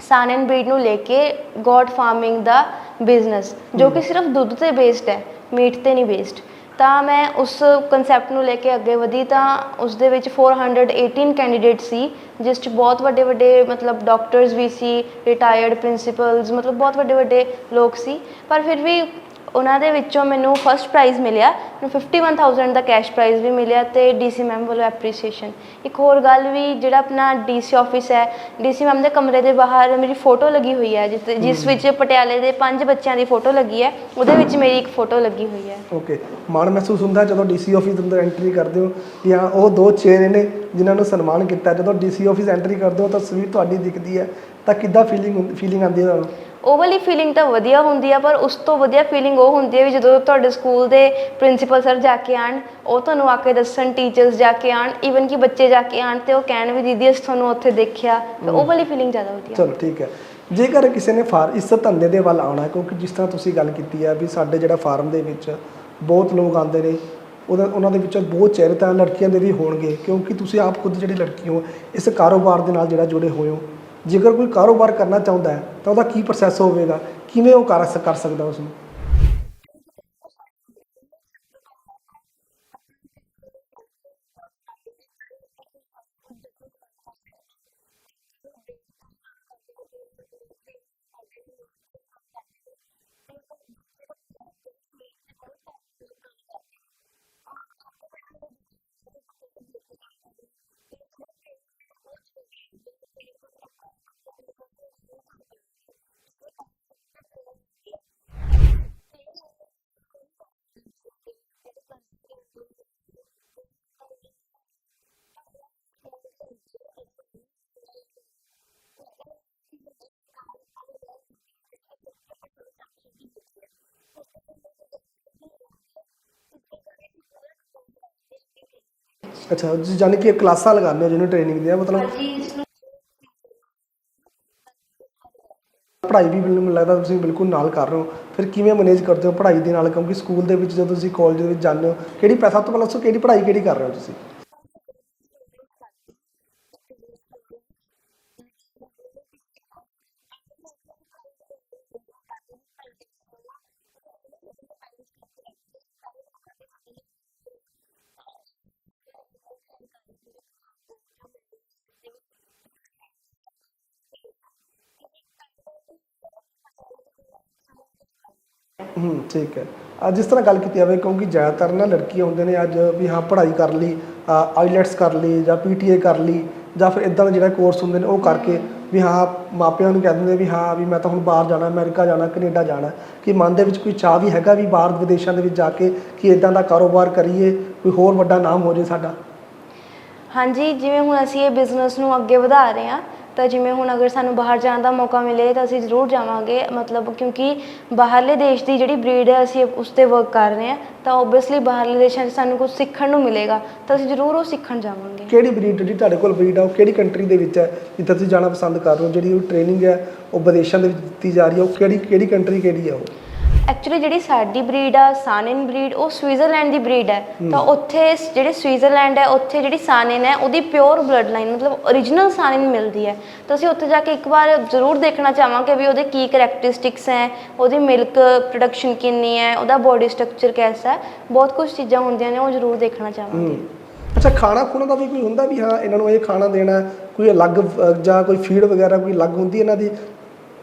ਸਨ ਐਂਡ ਬਰੀਡ ਨੂੰ ਲੈ ਕੇ ਗੋਡ ਫਾਰਮਿੰਗ ਦਾ ਬਿਜ਼ਨਸ ਜੋ ਕਿ ਸਿਰਫ ਦੁੱਧ ਤੇ ਬੇਸਡ ਹੈ ਮੀਟ ਤੇ ਨਹੀਂ ਬੇਸਡ ਤਾਂ ਮੈਂ ਉਸ ਕਨਸੈਪਟ ਨੂੰ ਲੈ ਕੇ ਅੱਗੇ ਵਧੀ ਤਾਂ ਉਸ ਦੇ ਵਿੱਚ 418 ਕੈਂਡੀਡੇਟ ਸੀ, ਜਿਸ 'ਚ ਬਹੁਤ ਵੱਡੇ ਵੱਡੇ ਮਤਲਬ ਡਾਕਟਰਸ ਵੀ ਸੀ ਰਿਟਾਇਰਡ ਪ੍ਰਿੰਸੀਪਲਸ ਮਤਲਬ ਬਹੁਤ ਵੱਡੇ ਵੱਡੇ ਲੋਕ ਸੀ। ਪਰ ਫਿਰ ਵੀ ਉਹਨਾਂ ਦੇ ਵਿੱਚੋਂ ਮੈਨੂੰ ਫਰਸਟ ਪ੍ਰਾਈਜ਼ ਮਿਲਿਆ। ਮੈਨੂੰ 51000 ਦਾ ਕੈਸ਼ ਪ੍ਰਾਈਜ਼ ਵੀ ਮਿਲਿਆ ਤੇ ਡੀਸੀ ਮੈਮ ਵੱਲੋਂ ਐਪਰੀਸੀਏਸ਼ਨ ਇੱਕ ਹੋਰ ਗੱਲ ਵੀ ਜਿਹੜਾ ਆਪਣਾ ਡੀਸੀ ਆਫਿਸ ਹੈ ਡੀਸੀ ਮੈਮ ਦੇ ਕਮਰੇ ਦੇ ਬਾਹਰ ਮੇਰੀ ਫੋਟੋ ਲੱਗੀ ਹੋਈ ਹੈ ਜਿਸ ਜਿਸ ਵਿੱਚ ਪਟਿਆਲੇ ਦੇ ਪੰਜ ਬੱਚਿਆਂ ਦੀ ਫੋਟੋ ਲੱਗੀ ਹੈ ਉਹਦੇ ਵਿੱਚ ਮੇਰੀ ਇੱਕ ਫੋਟੋ ਲੱਗੀ ਹੋਈ ਹੈ। ਓਕੇ ਮਾਣ ਮਹਿਸੂਸ ਹੁੰਦਾ ਜਦੋਂ ਡੀਸੀ ਆਫਿਸ ਦੇ ਅੰਦਰ ਐਂਟਰੀ ਕਰਦੇ ਹੋ ਕਿ ਹਾਂ ਉਹ ਦੋ ਚਿਹਰੇ ਨੇ ਜਿਨ੍ਹਾਂ ਨੂੰ ਸਨਮਾਨ ਕੀਤਾ ਜਦੋਂ ਡੀਸੀ ਆਫਿਸ ਐਂਟਰੀ ਕਰਦੇ ਹੋ ਤਾਂ ਤਸਵੀਰ ਤੁਹਾਡੀ ਦਿਖਦੀ ਹੈ ਤਾਂ ਕਿੱਦਾਂ ਫੀਲਿੰਗ ਫੀਲਿੰਗ ਆਉਂਦੀ ਹੈ ਤੁਹਾਨੂੰ? ਉਹ ਵਾਲੀ ਫੀਲਿੰਗ ਤਾਂ ਵਧੀਆ ਹੁੰਦੀ ਆ, ਪਰ ਉਸ ਤੋਂ ਵਧੀਆ ਫੀਲਿੰਗ ਉਹ ਹੁੰਦੀ ਹੈ ਵੀ ਜਦੋਂ ਤੁਹਾਡੇ ਸਕੂਲ ਦੇ ਪ੍ਰਿੰਸੀਪਲ ਸਰ ਜਾ ਕੇ ਆਣ ਉਹ ਤੁਹਾਨੂੰ ਆ ਕੇ ਦੱਸਣ ਟੀਚਰਸ ਜਾ ਕੇ ਆਣ ਈਵਨ ਕਿ ਬੱਚੇ ਜਾ ਕੇ ਆਣ ਤੇ ਉਹ ਕਹਿਣ ਵੀ ਦੀਦੀ ਅਸੀਂ ਤੁਹਾਨੂੰ ਉੱਥੇ ਦੇਖਿਆ, ਤੇ ਉਹ ਵਾਲੀ ਫੀਲਿੰਗ ਜ਼ਿਆਦਾ ਵਧੀਆ। ਚਲੋ ਠੀਕ ਹੈ। ਜੇਕਰ ਕਿਸੇ ਨੇ ਫਾਰ, ਇਸ ਧੰਦੇ ਦੇ ਵੱਲ ਆਉਣਾ ਕਿਉਂਕਿ ਜਿਸ ਤਰ੍ਹਾਂ ਤੁਸੀਂ ਗੱਲ ਕੀਤੀ ਆ ਵੀ ਸਾਡੇ ਜਿਹੜਾ ਫਾਰਮ ਦੇ ਵਿੱਚ ਬਹੁਤ ਲੋਕ ਆਉਂਦੇ ਨੇ, ਉਹਦਾ, ਉਹਨਾਂ ਦੇ ਵਿੱਚੋਂ ਬਹੁਤ ਚਿਹਰੇ ਤਾਂ ਲੜਕੀਆਂ ਦੇ ਵੀ ਹੋਣਗੇ, ਕਿਉਂਕਿ ਤੁਸੀਂ ਆਪ ਖੁਦ ਜਿਹੜੀ ਲੜਕੀ ਹੋ, ਇਸ ਕਾਰੋਬਾਰ ਦੇ ਨਾਲ ਜਿਹੜਾ ਜੁੜੇ ਹੋਏ ਹੋ ਜੇਕਰ ਕੋਈ ਕਾਰੋਬਾਰ ਕਰਨਾ ਚਾਹੁੰਦਾ ਹੈ, ਤਾਂ ਉਹਦਾ ਕੀ ਪ੍ਰੋਸੈਸ ਹੋਵੇਗਾ? ਕਿਵੇਂ ਉਹ ਕਰ ਸਕਦਾ ਉਸ ਨੂੰ ਅੱਛਾ ਤੁਸੀਂ ਜਾਨੀ ਕਿ ਇਹ ਕਲਾਸਾਂ ਲਗਾਉਂਦੇ ਹੋ ਜਿਹਨੂੰ ਟ੍ਰੇਨਿੰਗ ਦੀਆਂ ਮਤਲਬ ਪੜ੍ਹਾਈ ਵੀ ਮੈਨੂੰ ਲੱਗਦਾ ਤੁਸੀਂ ਬਿਲਕੁਲ ਨਾਲ ਕਰ ਰਹੇ ਹੋ। ਫਿਰ ਕਿਵੇਂ ਮੈਨੇਜ ਕਰਦੇ ਹੋ ਪੜ੍ਹਾਈ ਦੇ ਨਾਲ? ਕਿਉਂਕਿ ਸਕੂਲ ਦੇ ਵਿੱਚ ਜਦੋਂ ਤੁਸੀਂ ਕਾਲਜ ਦੇ ਵਿੱਚ ਜਾਂਦੇ ਹੋ, ਕਿਹੜੀ ਪੈ- ਸਭ ਤੋਂ ਪਹਿਲਾਂ ਦੱਸੋ ਕਿਹੜੀ ਪੜ੍ਹਾਈ ਕਿਹੜੀ ਕਰ ਰਹੇ ਹੋ ਤੁਸੀਂ ਹੂੰ ਠੀਕ ਹੈ। ਅੱਜ ਜਿਸ ਤਰ੍ਹਾਂ ਗੱਲ ਕੀਤੀ ਜਾਵੇ, ਕਿਉਂਕਿ ਜ਼ਿਆਦਾਤਰ ਨਾ ਲੜਕੀਆਂ ਹੁੰਦੇ ਨੇ ਅੱਜ ਵੀ ਹਾਂ, ਪੜ੍ਹਾਈ ਕਰ ਲਈ ਆਈਲੈਟਸ ਕਰ ਲਈ ਜਾਂ ਪੀਟੀਏ ਕਰ ਲਈ ਜਾਂ ਫਿਰ ਇਦਾਂ ਦਾ ਜਿਹੜਾ ਕੋਰਸ ਹੁੰਦੇ ਨੇ, ਉਹ ਕਰਕੇ ਵੀ ਹਾਂ, ਮਾਪਿਆਂ ਨੂੰ ਕਹਿ ਦਿੰਦੇ ਵੀ ਹਾਂ ਵੀ ਮੈਂ ਤਾਂ ਹੁਣ ਬਾਹਰ ਜਾਣਾ, ਅਮਰੀਕਾ ਜਾਣਾ, ਕੈਨੇਡਾ ਜਾਣਾ। ਕਿ ਮਨ ਦੇ ਵਿੱਚ ਕੋਈ ਚਾਹ ਵੀ ਹੈਗਾ ਵੀ ਬਾਹਰ ਵਿਦੇਸ਼ਾਂ ਦੇ ਵਿੱਚ ਜਾ ਕੇ ਕਿ ਇਦਾਂ ਦਾ ਕਾਰੋਬਾਰ ਕਰੀਏ, ਕੋਈ ਹੋਰ ਵੱਡਾ ਨਾਮ ਹੋ ਜੇ ਸਾਡਾ? ਹਾਂਜੀ, ਜਿਵੇਂ ਹੁਣ ਅਸੀਂ ਇਹ ਬਿਜ਼ਨਸ ਨੂੰ ਅੱਗੇ ਵਧਾ ਰਹੇ ਹਾਂ ਤਾਂ ਜਿਵੇਂ ਹੁਣ ਅਗਰ ਸਾਨੂੰ ਬਾਹਰ ਜਾਣ ਦਾ ਮੌਕਾ ਮਿਲੇ ਤਾਂ ਅਸੀਂ ਜ਼ਰੂਰ ਜਾਵਾਂਗੇ। ਮਤਲਬ ਕਿਉਂਕਿ ਬਾਹਰਲੇ ਦੇਸ਼ ਦੀ ਜਿਹੜੀ ਬਰੀਡ ਹੈ, ਅਸੀਂ ਉਸ ਤੇ ਵਰਕ ਕਰ ਰਹੇ ਹਾਂ, ਤਾਂ ਓਬਵੀਅਸਲੀ ਬਾਹਰਲੇ ਦੇਸ਼ਾਂ 'ਚ ਸਾਨੂੰ ਕੁਝ ਸਿੱਖਣ ਨੂੰ ਮਿਲੇਗਾ, ਤਾਂ ਅਸੀਂ ਜ਼ਰੂਰ ਉਹ ਸਿੱਖਣ ਜਾਵਾਂਗੇ। ਕਿਹੜੀ ਬਰੀਡ ਜਿਹੜੀ ਤੁਹਾਡੇ ਕੋਲ ਬਰੀਡ ਆ, ਉਹ ਕਿਹੜੀ ਕੰਟਰੀ ਦੇ ਵਿੱਚ ਹੈ, ਜਿੱਥੇ ਤੁਸੀਂ ਜਾਣਾ ਪਸੰਦ ਕਰ ਰਹੇ ਹੋ, ਜਿਹੜੀ ਉਹ ਟ੍ਰੇਨਿੰਗ ਹੈ, ਉਹ ਵਿਦੇਸ਼ਾਂ ਦੇ ਵਿੱਚ ਦਿੱਤੀ ਜਾ ਰਹੀ ਹੈ, ਉਹ ਕਿਹੜੀ ਕਿਹੜੀ ਕੰਟਰੀ ਕਿਹੜੀ ਹੈ ਉਹ? ਐਕਚੁਅਲੀ ਜਿਹੜੀ ਸਾਡੀ ਬਰੀਡ ਆ ਸਾਨਿਨ ਬਰੀਡ ਉਹ ਸਵਿਟਜ਼ਰਲੈਂਡ ਦੀ ਬਰੀਡ ਹੈ। ਤਾਂ ਉੱਥੇ ਜਿਹੜੇ ਸਵਿਟਜ਼ਰਲੈਂਡ ਹੈ ਉੱਥੇ ਜਿਹੜੀ ਸਾਨਿਨ ਹੈ ਉਹਦੀ ਪਿਓਰ ਬਲੱਡ ਲਾਈਨ ਮਤਲਬ origignal ਸਾਨਿਨ ਮਿਲਦੀ ਹੈ। ਤਾਂ ਅਸੀਂ ਉੱਥੇ ਜਾ ਕੇ ਇੱਕ ਵਾਰ ਜ਼ਰੂਰ ਦੇਖਣਾ ਚਾਹਾਂਗੇ ਵੀ ਉਹਦੇ ਕੀ ਕਰੈਕਟਰਿਸਟਿਕਸ ਹੈ ਉਹਦੀ ਮਿਲਕ ਪ੍ਰੋਡਕਸ਼ਨ ਕਿੰਨੀ ਹੈ ਉਹਦਾ ਬੋਡੀ ਸਟਰਕਚਰ ਕੈਸਾ ਹੈ। ਬਹੁਤ ਕੁਝ ਚੀਜ਼ਾਂ ਹੁੰਦੀਆਂ ਨੇ ਉਹ ਜ਼ਰੂਰ ਦੇਖਣਾ ਚਾਹਾਂਗੇ। ਅੱਛਾ ਖਾਣਾ ਖੁਣਾ ਦਾ ਵੀ ਕੋਈ ਹੁੰਦਾ ਵੀ ਹਾਂ ਇਹਨਾਂ ਨੂੰ ਇਹ ਖਾਣਾ ਦੇਣਾ ਕੋਈ ਅਲੱਗ ਜਾਂ ਕੋਈ ਫੀਡ ਵਗੈਰਾ ਕੋਈ ਅਲੱਗ ਹੁੰਦੀ ਇਹਨਾਂ ਦੀ?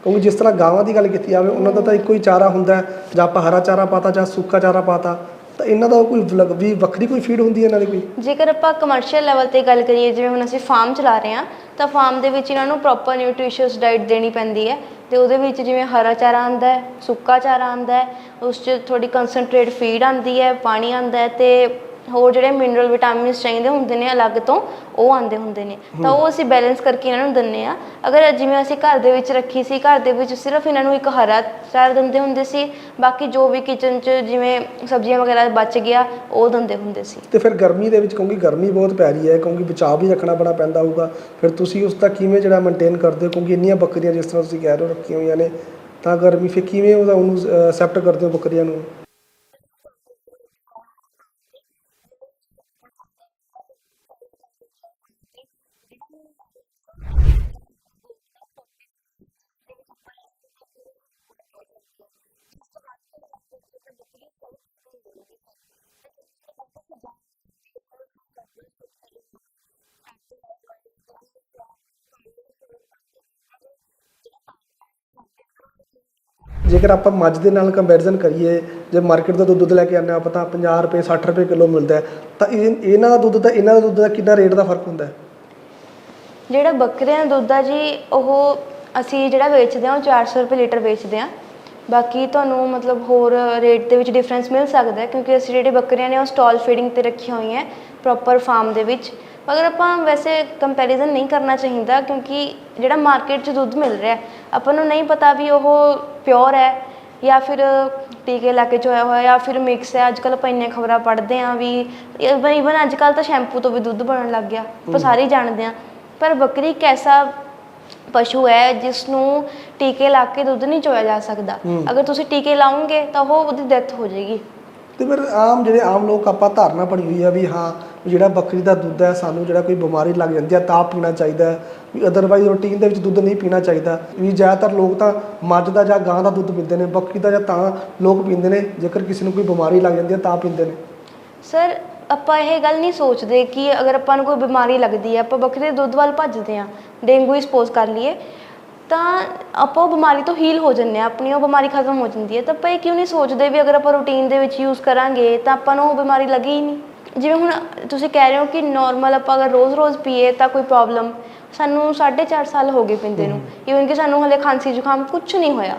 ਕਿਉਂਕਿ ਜਿਸ ਤਰ੍ਹਾਂ ਗਾਵਾਂ ਦੀ ਗੱਲ ਕੀਤੀ ਜਾਵੇ, ਉਹਨਾਂ ਦਾ ਤਾਂ ਇੱਕੋ ਹੀ ਚਾਰਾ ਹੁੰਦਾ ਜਾਂ ਆਪਾਂ ਹਰਾ ਚਾਰਾ ਪਾਤਾ, ਜਾਂ ਸੁੱਕਾ ਚਾਰਾ ਪਾਤਾ, ਤਾਂ ਇਹਨਾਂ ਦਾ ਕੋਈ ਵੀ ਵੱਖਰੀ ਕੋਈ ਫੀਡ ਹੁੰਦੀ ਹੈ ਇਹਨਾਂ ਦੀ ਕੋਈ? ਜੇਕਰ ਆਪਾਂ ਕਮਰਸ਼ੀਅਲ ਲੈਵਲ ਤੇ ਗੱਲ ਕਰੀਏ, ਜਿਵੇਂ ਹੁਣ ਅਸੀਂ ਫਾਰਮ ਚਲਾ ਰਹੇ ਹਾਂ, ਤਾਂ ਫਾਰਮ ਦੇ ਵਿੱਚ ਇਹਨਾਂ ਨੂੰ ਪ੍ਰੋਪਰ ਨਿਊਟ੍ਰੀਸ਼ੀਅਸ ਡਾਈਟ ਦੇਣੀ ਪੈਂਦੀ ਹੈ, ਤੇ ਉਹਦੇ ਵਿੱਚ ਜਿਵੇਂ ਹਰਾ ਚਾਰਾ ਆਂਦਾ ਹੈ, ਸੁੱਕਾ ਚਾਰਾ ਆਂਦਾ ਹੈ, ਉਸ 'ਚ ਥੋੜੀ ਕਨਸੈਂਟਰੇਟ ਫੀਡ ਆਂਦੀ ਹੈ, ਪਾਣੀ ਆਂਦਾ ਹੈ, ਤੇ ਹੋਰ ਜਿਹੜੇ ਮਿਨਰਲ ਵਿਟਾਮਿਨਸ ਚਾਹੀਦੇ ਹੁੰਦੇ ਨੇ ਅਲੱਗ ਤੋਂ, ਉਹ ਆਂਦੇ ਹੁੰਦੇ ਨੇ। ਤਾਂ ਉਹ ਅਸੀਂ ਬੈਲੈਂਸ ਕਰਕੇ ਇਹਨਾਂ ਨੂੰ ਦਿੰਨੇ ਆ ਅਗਰ ਜਿਵੇਂ ਅਸੀਂ ਘਰ ਦੇ ਵਿੱਚ ਰੱਖੀ ਸੀ, ਘਰ ਦੇ ਵਿੱਚ ਸਿਰਫ ਇਹਨਾਂ ਨੂੰ ਇੱਕ ਹਰਾ ਚਾਰਾ ਦਿੰਦੇ ਹੁੰਦੇ ਸੀ, ਬਾਕੀ ਜੋ ਵੀ ਕਿਚਨ 'ਚ ਜਿਵੇਂ ਸਬਜ਼ੀਆਂ ਵਗੈਰਾ ਬਚ ਗਿਆ, ਉਹ ਦਿੰਦੇ ਹੁੰਦੇ ਸੀ। ਤੇ ਫਿਰ ਗਰਮੀ ਦੇ ਵਿੱਚ ਕਿਉਂਕਿ ਗਰਮੀ ਬਹੁਤ ਪੈ ਰਹੀ ਹੈ, ਕਿਉਂਕਿ ਬਚਾਅ ਵੀ ਰੱਖਣਾ ਬੜਾ ਪੈਂਦਾ ਹੋਊਗਾ। ਫਿਰ ਤੁਸੀਂ ਉਸ ਦਾ ਕਿਵੇਂ ਜਿਹੜਾ ਮੇਨਟੇਨ ਕਰਦੇ ਹੋ? ਕਿਉਂਕਿ ਇੰਨੀਆਂ ਬੱਕਰੀਆਂ ਜਿਸ ਤਰ੍ਹਾਂ ਤੁਸੀਂ ਕਹਿ ਰਹੇ ਹੋ ਰੱਖੀਆਂ ਹੋਈਆਂ ਨੇ, ਤਾਂ ਗਰਮੀ ਫਿਰ ਕਿਵੇਂ ਉਹਦਾ ਉਹਨੂੰ ਅਸੈਪਟ ਕਰਦੇ ਹੋ ਬੱਕਰੀਆਂ ਨੂੰ? ਜੇਕਰ ਆਪਾਂ ਮੱਝ ਦੇ ਨਾਲ ਕੰਪੈਰੀਜ਼ਨ ਕਰੀਏ, ਜੇ ਮਾਰਕੀਟ ਦਾ ਦੁੱਧ ਲੈ ਕੇ ਆਉਂਦੇ ਆਪਾਂ ਤਾਂ 50 ਰੁਪਏ 60 ਰੁਪਏ ਕਿਲੋ ਮਿਲਦਾ ਤਾਂ ਇਹਨਾਂ ਦਾ ਦੁੱਧ ਤਾਂ ਇਹਨਾਂ ਦਾ ਦੁੱਧ ਦਾ ਕਿੰਨਾ ਰੇਟ ਦਾ ਫ਼ਰਕ ਹੁੰਦਾ ਜਿਹੜਾ ਬੱਕਰੀਆਂ ਦਾ ਦੁੱਧ ਆ ਜੀ, ਉਹ ਅਸੀਂ ਜਿਹੜਾ ਵੇਚਦੇ ਹਾਂ, ਉਹ 400 ਰੁਪਏ ਲੀਟਰ ਵੇਚਦੇ ਹਾਂ। ਬਾਕੀ ਤੁਹਾਨੂੰ ਮਤਲਬ ਹੋਰ ਰੇਟ ਦੇ ਵਿੱਚ ਡਿਫਰੈਂਸ ਮਿਲ ਸਕਦਾ ਹੈ, ਕਿਉਂਕਿ ਅਸੀਂ ਜਿਹੜੇ ਬੱਕਰੀਆਂ ਨੇ ਉਹ ਸਟਾਲ ਫੀਡਿੰਗ ਤੇ ਰੱਖੀਆਂ ਹੋਈਆਂ ਪ੍ਰੋਪਰ ਫਾਰਮ ਦੇ ਵਿੱਚ। ਅਗਰ ਆਪਾਂ ਵੈਸੇ ਕੰਪੈਰੀਜ਼ਨ ਨਹੀਂ ਕਰਨਾ ਚਾਹੀਦਾ, ਕਿਉਂਕਿ ਜਿਹੜਾ ਮਾਰਕੀਟ 'ਚ ਦੁੱਧ ਮਿਲ ਰਿਹਾ ਆਪਾਂ ਨੂੰ ਨਹੀਂ ਪਤਾ ਵੀ ਉਹ ਪਿਓਰ ਹੈ ਜਾਂ ਫਿਰ ਟੀਕੇ ਲਾ ਕੇ ਚੋਇਆ ਹੋਇਆ ਜਾਂ ਫਿਰ ਮਿਕਸ ਹੈ ਅੱਜ ਕੱਲ ਆਪਾਂ ਇੰਨੀਆਂ ਖਬਰਾਂ ਪੜ੍ਹਦੇ ਹਾਂ ਵੀ ਇਵਨ ਅੱਜ ਕੱਲ ਤਾਂ ਸ਼ੈਂਪੂ ਤੋਂ ਵੀ ਦੁੱਧ ਬਣਨ ਲੱਗ ਗਿਆ ਆਪਾਂ ਸਾਰੇ ਹੀ ਜਾਣਦੇ ਹਾਂ। ਪਰ ਬੱਕਰੀ ਇੱਕ ਐਸਾ ਪਸ਼ੂ ਹੈ ਜਿਸ ਨੂੰ ਟੀਕੇ ਲਾ ਕੇ ਦੁੱਧ ਨਹੀਂ ਚੋਇਆ ਜਾ ਸਕਦਾ। ਅਗਰ ਤੁਸੀਂ ਟੀਕੇ ਲਾਓਗੇ ਤਾਂ ਉਹ ਉਹਦੀ ਡੈਥ ਹੋ ਜਾਏਗੀ। ਤੇ ਫਿਰ ਆਮ ਜਿਹੜੇ ਆਮ ਲੋਕ ਆਪਾਂ ਧਾਰਨਾ ਬਣੀ ਹੋਈ ਆ ਵੀ ਹਾਂ ਜਿਹੜਾ ਬੱਕਰੀ ਦਾ ਦੁੱਧ ਹੈ, ਸਾਨੂੰ ਜਿਹੜਾ ਕੋਈ ਬਿਮਾਰੀ ਲੱਗ ਜਾਂਦੀ ਹੈ ਤਾਂ ਪੀਣਾ ਚਾਹੀਦਾ ਹੈ। ਵੀ ਅਦਰਵਾਈਜ਼ ਰੂਟੀਨ ਦੇ ਵਿੱਚ ਦੁੱਧ ਨਹੀਂ ਪੀਣਾ ਚਾਹੀਦਾ। ਵੀ ਜ਼ਿਆਦਾਤਰ ਲੋਕ ਤਾਂ ਮੱਝ ਦਾ ਜਾਂ ਗਾਂ ਦਾ ਦੁੱਧ ਪੀਂਦੇ ਨੇ, ਬੱਕਰੀ ਦਾ ਜਾਂ ਤਾਂ ਲੋਕ ਪੀਂਦੇ ਨੇ, ਜੇਕਰ ਕਿਸੇ ਨੂੰ ਕੋਈ ਬਿਮਾਰੀ ਲੱਗ ਜਾਂਦੀ ਹੈ ਤਾਂ ਪੀਂਦੇ ਨੇ। ਸਰ ਆਪਾਂ ਇਹ ਗੱਲ ਨਹੀਂ ਸੋਚਦੇ ਕਿ ਅਗਰ ਆਪਾਂ ਨੂੰ ਕੋਈ ਬਿਮਾਰੀ ਲੱਗਦੀ ਹੈ, ਆਪਾਂ ਬੱਕਰੀ ਦੇ ਦੁੱਧ ਵੱਲ ਭੱਜਦੇ ਹਾਂ, ਡੇਂਗੂ ਹੀ ਸਪੋਜ਼ ਕਰ ਲਈਏ। ਤਾਂ ਆਪਾਂ ਉਹ ਬਿਮਾਰੀ ਤੋਂ ਹੀਲ ਹੋ ਜੰਨੇ ਆ ਆਪਣੀ ਉਹ ਬਿਮਾਰੀ ਖਤਮ ਹੋ ਜਾਂਦੀ ਹੈ। ਤਾਂ ਆਪਾਂ ਇਹ ਕਿਉਂ ਨਹੀਂ ਸੋਚਦੇ ਵੀ ਅਗਰ ਆਪਾਂ ਰੂਟੀਨ ਦੇ ਵਿੱਚ ਯੂਜ਼ ਕਰਾਂਗੇ ਤਾਂ ਆਪਾਂ ਨੂੰ ਉਹ ਬਿਮਾਰੀ ਲੱਗੇ ਹੀ ਨਹੀਂ। ਜਿਵੇਂ ਹੁਣ ਤੁਸੀਂ ਕਹਿ ਰਹੇ ਹੋ ਕਿ ਨਾਰਮਲ ਆਪਾਂ ਅਗਰ ਰੋਜ਼-ਰੋਜ਼ ਪੀਏ ਤਾਂ ਕੋਈ ਪ੍ਰੋਬਲਮ ਸਾਨੂੰ 4.5 ਸਾਲ ਹੋ ਗਏ ਪਿੰਦੇ ਨੂੰ। ਇਵਨ ਕਿ ਸਾਨੂੰ ਹਲੇ ਖਾਂਸੀ ਜ਼ੁਕਾਮ ਕੁਝ ਨਹੀਂ ਹੋਇਆ।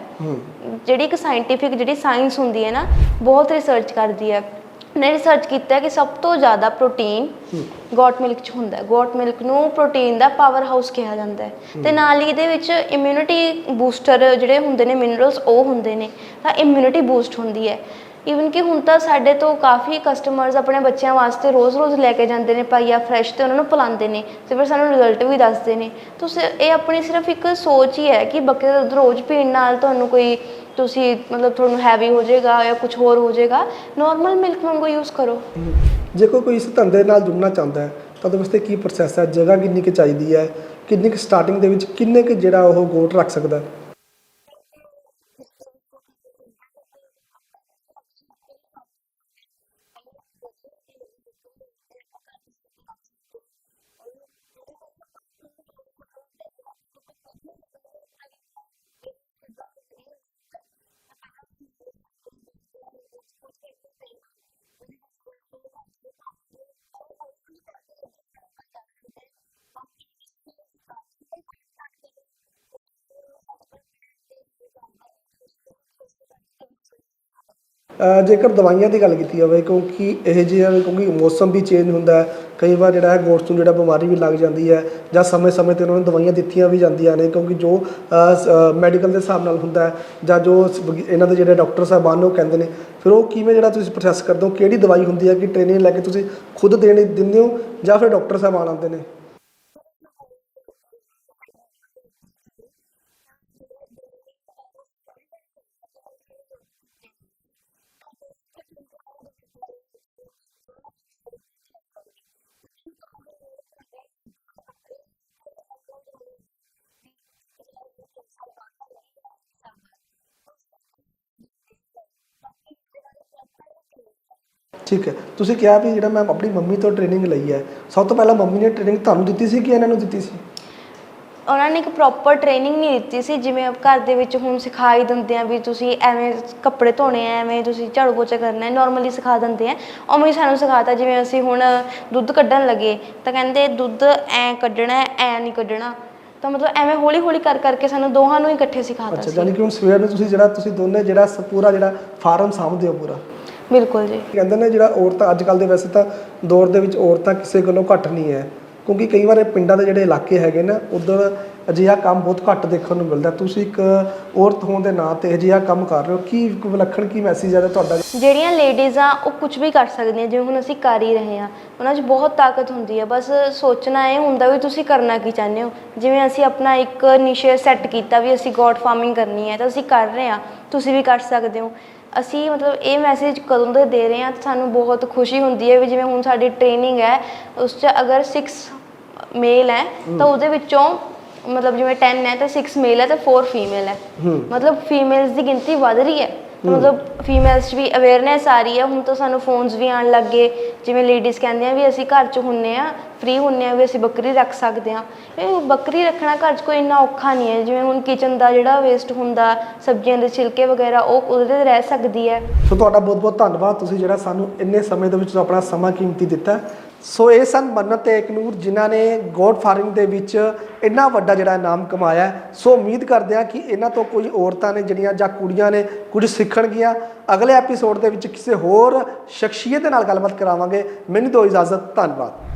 ਜਿਹੜੀ ਇੱਕ ਸਾਇੰਟੀਫਿਕ ਜਿਹੜੀ ਸਾਇੰਸ ਹੁੰਦੀ ਹੈ ਨਾ ਬਹੁਤ ਰਿਸਰਚ ਕਰਦੀ ਹੈ। ਨੇ ਰਿਸਰਚ ਕੀਤਾ ਕਿ ਸਭ ਤੋਂ ਜ਼ਿਆਦਾ ਪ੍ਰੋਟੀਨ ਗੋਟ ਮਿਲਕ ਚ ਹੁੰਦਾ ਹੈ। ਗੋਟ ਮਿਲਕ ਨੂੰ ਪ੍ਰੋਟੀਨ ਦਾ ਪਾਵਰ ਹਾਊਸ ਕਿਹਾ ਜਾਂਦਾ ਹੈ। ਤੇ ਨਾਲ ਹੀ ਇਹਦੇ ਵਿੱਚ ਇਮਿਊਨਿਟੀ ਬੂਸਟਰ ਜਿਹੜੇ ਹੁੰਦੇ ਨੇ ਮਿਨਰਲਸ ਉਹ ਹੁੰਦੇ ਨੇ। ਤਾਂ ਇਮਿਊਨਿਟੀ ਬੂਸਟ ਹੁੰਦੀ ਹੈ। ਈਵਨ ਕਿ ਹੁਣ ਤਾਂ ਸਾਡੇ ਤੋਂ ਕਾਫੀ ਕਸਟਮਰਸ ਆਪਣੇ ਬੱਚਿਆਂ ਵਾਸਤੇ ਰੋਜ਼-ਰੋਜ਼ ਲੈ ਕੇ ਜਾਂਦੇ ਨੇ ਪਾਈਆ ਫਰੈਸ਼ ਤੇ ਉਹਨਾਂ ਨੂੰ ਪਿਲਾਉਂਦੇ ਨੇ। ਤੇ ਫਿਰ ਸਾਨੂੰ ਰਿਜ਼ਲਟ ਵੀ ਦੱਸਦੇ ਨੇ। ਤੁਸੀਂ ਇਹ ਆਪਣੀ ਸਿਰਫ ਇੱਕ ਸੋਚ ਹੀ ਹੈ ਕਿ ਬੱਕਰੇ ਦਾ ਦੁੱਧ ਰੋਜ਼ ਪੀਣ ਨਾਲ ਤੁਹਾਨੂੰ ਕੋਈ ਤੁਸੀਂ ਮਤਲਬ ਤੁਹਾਨੂੰ ਹੈਵੀ ਹੋ ਜਾਏਗਾ ਜਾਂ ਕੁਝ ਹੋਰ ਹੋ ਜਾਏਗਾ ਨਾਰਮਲ ਮਿਲਕ ਵਾਂਗੂ ਯੂਜ਼ ਕਰੋ। ਜੇ ਕੋਈ ਕੋਈ ਇਸ ਧੰਦੇ ਨਾਲ ਜੁੜਨਾ ਚਾਹੁੰਦਾ ਹੈ, ਤਾਂ ਉਹਦੇ ਵਾਸਤੇ ਕੀ ਪ੍ਰੋਸੈਸ ਹੈ? ਜਗ੍ਹਾ ਕਿੰਨੀ ਕੁ ਚਾਹੀਦੀ ਹੈ? ਕਿੰਨੀ ਕੁ ਸਟਾਰਟਿੰਗ ਦੇ ਵਿੱਚ ਕਿੰਨੇ ਕੁ ਜਿਹੜਾ ਉਹ ਗੋਟ ਰੱਖ ਸਕਦਾ ਹੈ? ਅ, ਜੇਕਰ ਦਵਾਈਆਂ ਦੀ ਗੱਲ ਕੀਤੀ ਜਾਵੇ ਕਿਉਂਕਿ ਇਹ ਜਿਹੜਾ ਕਿਉਂਕਿ ਮੌਸਮ ਵੀ ਚੇਂਜ ਹੁੰਦਾ ਹੈ ਕਈ ਵਾਰ ਜਿਹੜਾ ਹੈ ਗੋਟਸ ਨੂੰ ਜਿਹੜਾ ਬਿਮਾਰੀ ਵੀ ਲੱਗ ਜਾਂਦੀ ਹੈ ਜਾਂ ਸਮੇਂ-ਸਮੇਂ ਤੇ ਉਹਨਾਂ ਨੂੰ ਦਵਾਈਆਂ ਦਿੱਤੀਆਂ ਵੀ ਜਾਂਦੀਆਂ ਨੇ ਕਿਉਂਕਿ ਜੋ ਮੈਡੀਕਲ ਦੇ ਹਿਸਾਬ ਨਾਲ ਹੁੰਦਾ ਹੈ ਜਾਂ ਜੋ ਸ- ਵਗ- ਇਹਨਾਂ ਦੇ ਜਿਹੜੇ ਡਾਕਟਰ ਸਾਹਿਬਾਨ ਨੇ ਉਹ ਕਹਿੰਦੇ ਨੇ ਫਿਰ ਉਹ ਕਿਵੇਂ ਜਿਹੜਾ ਤੁਸੀਂ ਪ੍ਰੋਸੈਸ ਕਰਦੇ ਹੋ ਕਿਹੜੀ ਦਵਾਈ ਹੁੰਦੀ ਹੈ ਕਿ ਟ੍ਰੇਨਿੰਗ ਲੈ ਕੇ ਤੁਸੀਂ ਖੁਦ ਦੇਣੀ ਦਿੰਦੇ ਹੋ ਜਾਂ ਫਿਰ ਡਾਕਟਰ ਸਾਹਿਬਾਨ ਆਉਂਦੇ ਨੇ? ਠੀਕ ਹੈ। ਤੁਸੀਂ ਕਿਹਾ ਵੀ ਜਿਹੜਾ ਮੈਂ ਆਪਣੀ ਮੰਮੀ ਤੋਂ ਟ੍ਰੇਨਿੰਗ ਲਈ ਹੈ ਸਭ ਤੋਂ ਪਹਿਲਾਂ ਮੰਮੀ ਨੇ ਟ੍ਰੇਨਿੰਗ ਤੁਹਾਨੂੰ ਦਿੱਤੀ ਸੀ ਕਿ ਇਹਨਾਂ ਨੂੰ ਦਿੱਤੀ ਸੀ? ਉਹਨਾਂ ਨੇ ਇੱਕ ਪ੍ਰੋਪਰ ਟ੍ਰੇਨਿੰਗ ਨਹੀਂ ਦਿੱਤੀ ਸੀ ਜਿਵੇਂ ਘਰ ਦੇ ਵਿੱਚ ਹੁਣ ਸਿਖਾਈ ਦਿੰਦੇ ਆ ਵੀ ਤੁਸੀਂ ਐਵੇਂ ਕੱਪੜੇ ਧੋਣੇ ਆ ਐਵੇਂ ਤੁਸੀਂ ਝਾੜੂ ਪੋਚਾ ਕਰਨਾ ਹੈ ਨਾਰਮਲੀ ਸਿਖਾ ਦਿੰਦੇ ਆ। ਉਵੇਂ ਹੀ ਸਾਨੂੰ ਸਿਖਾਤਾ ਜਿਵੇਂ ਅਸੀਂ ਹੁਣ ਦੁੱਧ ਕੱਢਣ ਲੱਗੇ ਤਾਂ ਕਹਿੰਦੇ ਦੁੱਧ ਐ ਕੱਢਣਾ ਐ ਨਹੀਂ ਕੱਢਣਾ। ਤਾਂ ਮਤਲਬ ਐਵੇਂ ਹੌਲੀ ਹੌਲੀ ਕਰ ਕਰਕੇ ਸਾਨੂੰ ਦੋਹਾਂ ਨੂੰ ਇਕੱਠੇ ਸਿਖਾਤਾ ਅੱਛਾ ਯਾਨੀ ਕਿ ਹੁਣ ਸਵੇਰ ਨੂੰ ਤੁਸੀਂ ਜਿਹੜਾ ਤੁਸੀਂ ਦੋਨੇ ਜਿਹੜਾ ਪੂਰਾ ਜਿਹੜਾ ਫਾਰਮ ਸਾਂਭਦੇ ਹੋ ਪੂਰਾ। ਬਿਲਕੁਲ ਜੀ। ਕਹਿੰਦੇ ਨੇ ਜਿਹੜਾ ਔਰਤਾਂ ਅੱਜ ਕੱਲ ਦੇ ਵੈਸੇ ਤਾਂ ਦੌਰ ਦੇ ਵਿੱਚ ਔਰਤਾਂ ਕਿਸੇ ਕੋਲੋਂ ਘੱਟ ਨਹੀਂ ਹੈ। ਕਿਉਂਕਿ ਕਈ ਵਾਰ ਇਹ ਪਿੰਡਾਂ ਦੇ ਜਿਹੜੇ ਇਲਾਕੇ ਹੈਗੇ ਨਾ, ਉਧਰ ਅਜਿਹਾ ਕੰਮ ਬਹੁਤ ਘੱਟ ਦੇਖਣ ਨੂੰ ਮਿਲਦਾ। ਤੁਸੀਂ ਇੱਕ ਔਰਤ ਹੋਣ ਦੇ ਨਾਂ ਤੇ ਅਜਿਹਾ ਕੰਮ ਕਰ ਰਹੇ ਹੋ। ਕੀ ਵਿਲੱਖਣ ਕੀ ਮੈਸੇਜ ਹੈ ਤੁਹਾਡਾ? ਜਿਹੜੀਆਂ ਲੇਡੀਜ਼ ਆ ਉਹ ਕੁਝ ਵੀ ਕਰ ਸਕਦੀਆਂ। ਜਿਵੇਂ ਹੁਣ ਅਸੀਂ ਕਰ ਹੀ ਰਹੇ ਹਾਂ। ਉਹਨਾਂ 'ਚ ਬਹੁਤ ਤਾਕਤ ਹੁੰਦੀ ਹੈ ਬਸ ਸੋਚਣਾ ਇਹ ਹੁੰਦਾ ਵੀ ਤੁਸੀਂ ਕਰਨਾ ਕੀ ਚਾਹੁੰਦੇ ਹੋ। ਜਿਵੇਂ ਅਸੀਂ ਆਪਣਾ ਇੱਕ ਨਿਸ਼ੇ ਸੈੱਟ ਕੀਤਾ ਵੀ ਅਸੀਂ ਗੋਡ ਫਾਰਮਿੰਗ ਕਰਨੀ ਹੈ ਤਾਂ ਅਸੀਂ ਕਰ ਰਹੇ ਹਾਂ। ਤੁਸੀਂ ਵੀ ਕਰ ਸਕਦੇ ਹੋ। ਅਸੀਂ ਮਤਲਬ ਇਹ ਮੈਸੇਜ ਕਦੋਂ ਦੇ ਦੇ ਰਹੇ ਹਾਂ ਤਾਂ ਸਾਨੂੰ ਬਹੁਤ ਖੁਸ਼ੀ ਹੁੰਦੀ ਹੈ ਵੀ ਜਿਵੇਂ ਹੁਣ ਸਾਡੀ ਟ੍ਰੇਨਿੰਗ ਹੈ ਉਸ 'ਚ ਅਗਰ 6 ਮੇਲ ਹੈ ਤਾਂ ਉਹਦੇ ਵਿੱਚੋਂ ਮਤਲਬ ਜਿਵੇਂ 10 ਹੈ ਤਾਂ 6 ਮੇਲ ਹੈ ਤਾਂ 4 ਫੀਮੇਲ ਹੈ। ਮਤਲਬ ਫੀਮੇਲਸ ਦੀ ਗਿਣਤੀ ਵਧ ਰਹੀ ਹੈ। ਤਾਂ ਮਤਲਬ ਫੀਮੇਲਸ 'ਚ ਵੀ ਅਵੇਅਰਨੈਸ ਆ ਰਹੀ ਹੈ। ਹੁਣ ਤਾਂ ਸਾਨੂੰ ਫੋਨਸ ਵੀ ਆਉਣ ਲੱਗ ਗਏ। ਜਿਵੇਂ ਲੇਡੀਜ਼ ਕਹਿੰਦੇ ਆ ਵੀ ਅਸੀਂ ਘਰ 'ਚ ਹੁੰਨੇ ਆ ਫ੍ਰੀ ਹੁੰਨੇ ਆ ਵੀ ਅਸੀਂ ਬੱਕਰੀ ਰੱਖ ਸਕਦੇ ਆ ਇਹ ਬੱਕਰੀ ਰੱਖਣਾ ਘਰ 'ਚ ਕੋਈ ਇੰਨਾ ਔਖਾ ਨਹੀਂ ਹੈ। ਜਿਵੇਂ ਹੁਣ ਕਿਚਨ ਦਾ ਜਿਹੜਾ ਵੇਸਟ ਹੁੰਦਾ ਸਬਜ਼ੀਆਂ ਦੇ ਛਿਲਕੇ ਵਗੈਰਾ ਉਹ ਉਹਦੇ ਤੇ ਰਹਿ ਸਕਦੀ ਹੈ। ਸੋ ਤੁਹਾਡਾ ਬਹੁਤ ਬਹੁਤ ਧੰਨਵਾਦ। ਤੁਸੀਂ ਜਿਹੜਾ ਸਾਨੂੰ ਇੰਨੇ ਸਮੇਂ ਦੇ ਵਿੱਚ ਆਪਣਾ ਸਮਾਂ ਕੀਮਤੀ ਦਿੱਤਾ। ਸੋ ਇਹ ਸਨ ਮੰਨਤ ਤੇ ਇਕਨੂਰ, ਜਿਨ੍ਹਾਂ ਨੇ ਗੋਡ ਫਾਰਮਿੰਗ ਦੇ ਵਿੱਚ ਇੰਨਾ ਵੱਡਾ ਜਿਹੜਾ ਇਨਾਮ ਕਮਾਇਆ ਸੋ ਉਮੀਦ ਕਰਦੇ ਹਾਂ ਕਿ ਇਹਨਾਂ ਤੋਂ ਕੋਈ ਔਰਤਾਂ ਨੇ ਜਿਹੜੀਆਂ ਜਾਂ ਕੁੜੀਆਂ ਨੇ ਕੁਝ ਸਿੱਖਣਗੀਆਂ। ਅਗਲੇ ਐਪੀਸੋਡ ਦੇ ਵਿੱਚ ਕਿਸੇ ਹੋਰ ਸ਼ਖਸੀਅਤ ਦੇ ਨਾਲ ਗੱਲਬਾਤ ਕਰਾਵਾਂਗੇ। ਮੈਨੂੰ ਦਿਓ ਇਜਾਜ਼ਤ, ਧੰਨਵਾਦ।